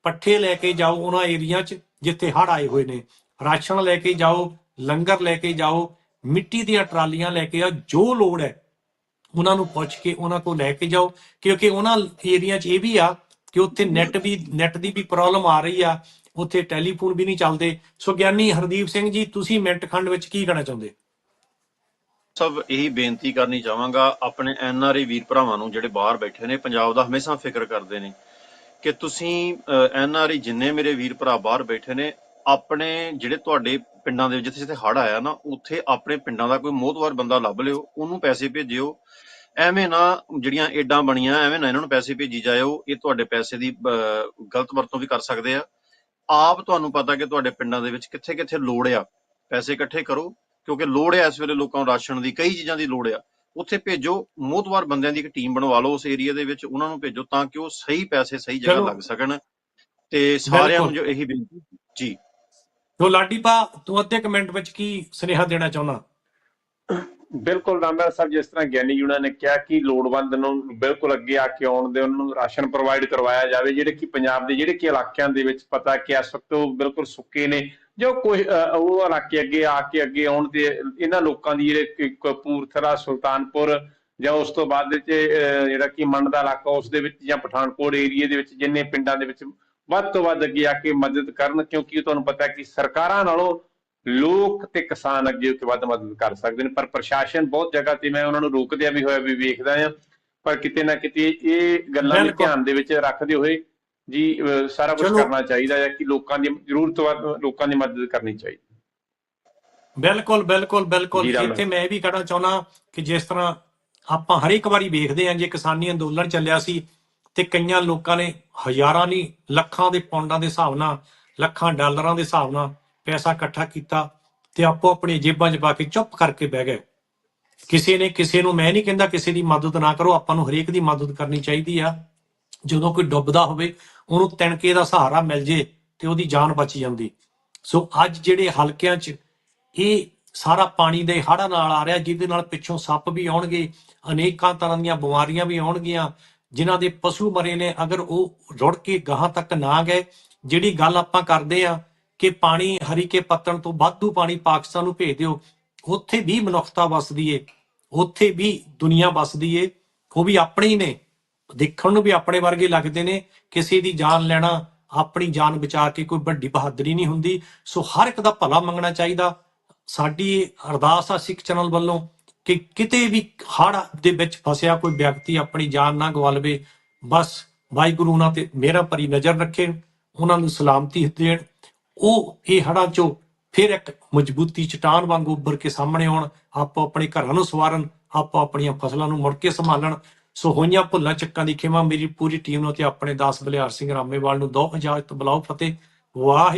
[SPEAKER 1] ਪੱਠੇ ਲੈ ਕੇ ਜਾਓ ਉਹਨਾਂ ਏਰੀਆ 'ਚ, ਜਿੱਥੇ ਹੜ੍ਹ ਆਏ ਹੋਏ ਨੇ। ਰਾਸ਼ਨ ਲੈ ਕੇ ਜਾਓ, ਲੰਗਰ ਲੈ ਕੇ ਜਾਓ, ਮਿੱਟੀ ਦੀਆਂ ਟਰਾਲੀਆਂ ਲੈ ਕੇ ਆ, ਜੋ ਲੋੜ ਹੈ, ਉਹਨਾਂ ਨੂੰ ਪੁੱਛ ਕੇ ਉਹਨਾਂ ਕੋਲ ਲੈ ਕੇ ਜਾਓ। ਕਿਉਂਕਿ ਉਹਨਾਂ ਏਰੀਆ 'ਚ ਇਹ ਵੀ ਆ ਕਿ ਉੱਥੇ ਨੈਟ ਵੀ ਨੈਟ ਦੀ ਵੀ ਪ੍ਰੋਬਲਮ ਆ ਰਹੀ ਆ। ਉੱਥੇ ਟੈਲੀਫੋਨ ਵੀ ਨਹੀਂ ਚੱਲਦੇ। ਸੋ ਗਿਆਨੀ ਹਰਦੀਪ ਸਿੰਘ ਜੀ, ਤੁਸੀਂ ਮਿੰਟ ਖੰਡ ਵਿੱਚ ਕੀ ਕਹਿਣਾ ਚਾਹੁੰਦੇ?
[SPEAKER 3] ਸਭ ਇਹੀ ਬੇਨਤੀ ਕਰਨੀ ਚਾਹਾਂਗਾ, ਆਪਣੇ ਐਨਆਰਆਈ ਵੀਰ ਭਰਾਵਾਂ ਨੂੰ ਜਿਹੜੇ ਬਾਹਰ ਬੈਠੇ ਨੇ, ਪੰਜਾਬ ਦਾ ਹਮੇਸ਼ਾ ਫਿਕਰ ਕਰਦੇ ਨੇ। ਕਿ ਤੁਸੀਂ ਐਨਆਰਆਈ ਜਿੰਨੇ ਮੇਰੇ ਵੀਰ ਭਰਾ ਬਾਹਰ ਬੈਠੇ ਨੇ ਆਪਣੇ ਜਿਹੜੇ ਤੁਹਾਡੇ ਪਿੰਡਾਂ ਦੇ ਜਿੱਥੇ ਜਿੱਥੇ ਹੜ ਆਇਆ ਨਾ ਉੱਥੇ ਆਪਣੇ ਪਿੰਡਾਂ ਦਾ ਕੋਈ ਮੋਹਤਵਾਰ ਬੰਦਾ ਲੱਭ ਲਿਓ ਉਹਨੂੰ ਪੈਸੇ ਭੇਜਿਓ। ਐਵੇਂ ਨਾ ਜਿਹੜੀਆਂ ਏਡਾਂ ਬਣੀਆਂ ਐਵੇਂ ਨਾ ਇਹਨਾਂ ਨੂੰ ਪੈਸੇ ਭੇਜੀ ਜਾਇਓ ਇਹ ਤੁਹਾਡੇ ਪੈਸੇ ਦੀ ਅਹ, ਗਲਤ ਵਰਤੋਂ ਵੀ ਕਰ ਸਕਦੇ ਆ। ਆਪ ਤੁਹਾਨੂੰ ਪਤਾ ਕਿ ਤੁਹਾਡੇ ਪਿੰਡਾਂ ਦੇ ਵਿੱਚ ਕਿੱਥੇ ਕਿੱਥੇ ਲੋੜ ਆ। ਪੈਸੇ ਇਕੱਠੇ ਕਰੋ ਕਿਉਂਕਿ ਲੋੜ ਆ ਇਸ ਵੇਲੇ ਲੋਕਾਂ ਨੂੰ ਰਾਸ਼ਨ ਦੀ ਕਈ ਚੀਜ਼ਾਂ ਦੀ ਲੋੜ ਆ। ਉੱਥੇ ਭੇਜੋ ਮੋਹਤਵਾਰ ਬੰਦਿਆਂ ਦੀ ਇੱਕ ਟੀਮ ਬਣਵਾ ਲਓ ਉਸ ਏਰੀਆ ਦੇ ਵਿੱਚ ਉਹਨਾਂ ਨੂੰ ਭੇਜੋ ਤਾਂ ਕਿ ਉਹ ਸਹੀ ਪੈਸੇ ਸਹੀ ਜਗ੍ਹਾ। ਲੱਗ ਸਕਣ ਤੇ ਸਾਰਿਆਂ ਨੂੰ
[SPEAKER 1] ਬਿਲਕੁਲ।
[SPEAKER 3] ਜੋ ਇਹੀ ਬੇਨਤੀ ਜੀ
[SPEAKER 1] ਸੋ ਲਾਡੀਪਾ ਤੂੰ ਅੱਧੇ ਕੁ ਮਿੰਟ ਵਿੱਚ ਕੀ ਸੁਨੇਹਾ ਦੇਣਾ ਚਾਹੁੰਦਾ
[SPEAKER 2] ਬਿਲਕੁਲ ਰਾਮਦਾਸ ਸਾਹਿਬ ਜਿਸ ਤਰ੍ਹਾਂ ਗਿਆਨੀ ਜੀ ਉਹਨਾਂ ਨੇ ਕਿਹਾ ਕਿ ਲੋੜਵੰਦ ਨੂੰ ਬਿਲਕੁਲ ਅੱਗੇ ਆ ਕੇ ਆਉਣ ਦੇ ਉਹਨਾਂ ਨੂੰ ਰਾਸ਼ਨ ਪ੍ਰੋਵਾਈਡ ਕਰਵਾਇਆ ਜਾਵੇ ਜਿਹੜੇ ਕਿ ਪੰਜਾਬ ਦੇ ਜਿਹੜੇ ਕਿ ਇਲਾਕਿਆਂ ਦੇ ਵਿੱਚ ਪਤਾ ਕਿ ਇਸ ਵਕਤ ਉਹ ਬਿਲਕੁਲ ਸੁੱਕੇ ਨੇ ਜੋ ਕੋਈ ਅਹ, ਉਹ ਇਲਾਕੇ ਅੱਗੇ ਆ ਕੇ ਅੱਗੇ ਆਉਣ ਤੇ ਇਹਨਾਂ ਲੋਕਾਂ ਦੀ ਜਿਹੜੇ ਕਪੂਰਥਲਾ ਸੁਲਤਾਨਪੁਰ ਜਾਂ ਉਸ ਤੋਂ ਬਾਅਦ ਵਿੱਚ ਜਿਹੜਾ ਕਿ ਮੰਨ ਦਾ ਇਲਾਕਾ ਉਸ ਦੇ ਵਿੱਚ ਜਾਂ ਪਠਾਨਕੋਟ ਏਰੀਏ ਦੇ ਵਿੱਚ ਜਿੰਨੇ ਪਿੰਡਾਂ ਦੇ ਵਿੱਚ ਵੱਧ ਤੋਂ ਵੱਧ ਅੱਗੇ ਆ ਕੇ ਮਦਦ ਕਰਨ ਕਿਉਂਕਿ ਤੁਹਾਨੂੰ ਪਤਾ ਕਿ ਸਰਕਾਰਾਂ ਨਾਲੋਂ ਲੋਕ ਤੇ ਕਿਸਾਨ ਅੱਗੇ ਉੱਤੇ ਵੱਧ ਮਦਦ ਕਰ ਸਕਦੇ ਨੇ ਪਰ ਪ੍ਰਸ਼ਾਸਨ ਬਹੁਤ ਜਗ੍ਹਾ ਤੇ ਮੈਂ ਉਹਨਾਂ ਨੂੰ ਰੋਕਦਿਆਂ ਵੀ ਹੋਇਆ ਵੀ ਵੇਖਦਾ ਆ ਪਰ ਕਿਤੇ ਨਾ ਕਿਤੇ ਇਹ ਗੱਲਾਂ ਨੂੰ
[SPEAKER 1] ਬਿਲਕੁਲ।
[SPEAKER 2] ਧਿਆਨ ਦੇ ਵਿੱਚ ਰੱਖਦੇ ਹੋਏ ਜੀ ਸਾਰਾ ਕੁਝ। ਕਰਨਾ ਚਾਹੀਦਾ ਹੈ ਕਿ ਲੋਕਾਂ ਦੀ ਜ਼ਰੂਰਤ ਵੱਧ ਲੋਕਾਂ ਦੀ ਮਦਦ ਕਰਨੀ ਚਾਹੀਦੀ।
[SPEAKER 1] ਬਿਲਕੁਲ ਬਿਲਕੁਲ ਬਿਲਕੁਲ। ਇੱਥੇ ਮੈਂ ਇਹ ਵੀ ਕਹਿਣਾ ਚਾਹੁੰਦਾ ਕਿ ਜਿਸ ਤਰ੍ਹਾਂ ਆਪਾਂ ਹਰ ਇੱਕ ਵਾਰੀ ਵੇਖਦੇ ਹਾਂ ਜੇ ਕਿਸਾਨੀ ਅੰਦੋਲਨ ਚੱਲਿਆ ਸੀ ਤੇ ਕਈਆਂ ਲੋਕਾਂ ਨੇ ਹਜ਼ਾਰਾਂ ਨਹੀਂ ਲੱਖਾਂ ਦੇ ਪੌਂਡਾਂ ਦੇ ਹਿਸਾਬ ਨਾਲ ਲੱਖਾਂ ਡਾਲਰਾਂ ਦੇ ਹਿਸਾਬ ਨਾਲ ਪੈਸਾ ਇਕੱਠਾ ਕੀਤਾ ਤੇ ਆਪੋ ਆਪਣੀ ਜੇਬਾਂ 'ਚ ਪਾ ਕੇ ਚੁੱਪ ਕਰਕੇ ਬਹਿ ਗਏ। ਕਿਸੇ ਨੇ ਕਿਸੇ ਨੂੰ ਮੈਂ ਨਹੀਂ ਕਹਿੰਦਾ ਕਿਸੇ ਦੀ ਮਦਦ ਨਾ ਕਰੋ ਆਪਾਂ ਨੂੰ ਹਰੇਕ ਦੀ ਮਦਦ ਕਰਨੀ ਚਾਹੀਦੀ ਆ। ਜਦੋਂ ਕੋਈ ਡੁੱਬਦਾ ਹੋਵੇ ਉਹਨੂੰ ਤਿਣਕੇ ਦਾ ਸਹਾਰਾ ਮਿਲ ਜੇ ਤੇ ਉਹਦੀ ਜਾਨ ਬਚ ਜਾਂਦੀ। ਸੋ ਅੱਜ ਜਿਹੜੇ ਹਲਕਿਆਂ 'ਚ ਇਹ ਸਾਰਾ ਪਾਣੀ ਦੇ ਹੜ੍ਹਾਂ ਨਾਲ ਆ ਰਿਹਾ, ਜਿਹਦੇ ਨਾਲ ਪਿੱਛੋਂ ਸੱਪ ਵੀ ਆਉਣਗੇ, ਅਨੇਕਾਂ ਤਰ੍ਹਾਂ ਦੀਆਂ ਬਿਮਾਰੀਆਂ ਵੀ ਆਉਣਗੀਆਂ, ਜਿਨ੍ਹਾਂ ਦੇ ਪਸ਼ੂ ਮਰੇ ਨੇ, ਅਗਰ ਉਹ ਰੁੜ ਕੇ ਗਾਹਾਂ ਤੱਕ ਨਾ ਗਏ, ਜਿਹੜੀ ਗੱਲ ਆਪਾਂ ਕਰਦੇ ਆ ਕਿ ਪਾਣੀ ਹਰੀਕੇ ਪੱਤਣ ਤੋਂ ਵਾਧੂ ਪਾਣੀ ਪਾਕਿਸਤਾਨ ਨੂੰ ਭੇਜ ਦਿਓ, ਉੱਥੇ ਵੀ ਮਨੁੱਖਤਾ ਵਸਦੀ ਏ, ਉੱਥੇ ਵੀ ਦੁਨੀਆ ਵਸਦੀ ਏ, ਉਹ ਵੀ ਆਪਣੇ ਹੀ ਨੇ। ਦੇਖਣ ਨੂੰ ਵੀ ਆਪਣੇ ਵਰਗੇ ਲੱਗਦੇ ਨੇ, ਕਿਸੇ ਦੀ ਜਾਨ ਲੈਣਾ, ਆਪਣੀ ਜਾਨ ਬਚਾ ਕੇ ਕੋਈ ਵੱਡੀ ਬਹਾਦਰੀ ਨਹੀਂ ਹੁੰਦੀ। ਸੋ ਹਰ ਇੱਕ ਦਾ ਭਲਾ ਮੰਗਣਾ ਚਾਹੀਦਾ। ਸਾਡੀ ਇਹ ਅਰਦਾਸ ਆ ਸਿੱਖ ਚੈਨਲ ਵੱਲੋਂ ਕਿ ਕਿਤੇ ਵੀ ਹੜ੍ਹ ਦੇ ਵਿੱਚ ਫਸਿਆ ਕੋਈ ਵਿਅਕਤੀ ਆਪਣੀ ਜਾਨ ਨਾ ਗਵਾ ਲਵੇ ਬਸ ਵਾਹਿਗੁਰੂ ਉਹਨਾਂ ਤੇ ਮੇਰਾ ਭਰੀ ਨਜ਼ਰ ਰੱਖੇ, ਉਹਨਾਂ ਨੂੰ ਸਲਾਮਤੀ ਦੇਣ। ਉਹ ਇਹ ਹੜ੍ਹਾਂ ਚੋਂ ਫਿਰ ਇੱਕ ਮਜ਼ਬੂਤੀ ਚਟਾਨ ਵਾਂਗ ਉੱਭਰ ਕੇ ਸਾਹਮਣੇ ਆਉਣ। ਆਪੋ ਆਪਣੇ ਘਰਾਂ ਨੂੰ ਸਵਾਰਨ, ਆਪੋ ਆਪਣੀਆਂ ਫਸਲਾਂ ਨੂੰ ਮੁੜ ਕੇ ਸੰਭਾਲਣ। ਸੋ ਹੋਈਆਂ ਭੁੱਲਾਂ ਚੱਕਾਂ ਦੀ ਖਿਮਾ ਮੇਰੀ ਪੂਰੀ ਟੀਮ ਨੂੰ ਤੇ ਆਪਣੇ ਦਾਸ ਬਲਿਹਾਰ ਸਿੰਘ ਰਾਮੇਵਾਲ ਨੂੰ ਦੋ ਇਜਾਜ਼ਤ, ਬੁਲਾਓ ਫਤਿਹ, ਵਾਹਿਗੁਰੂ।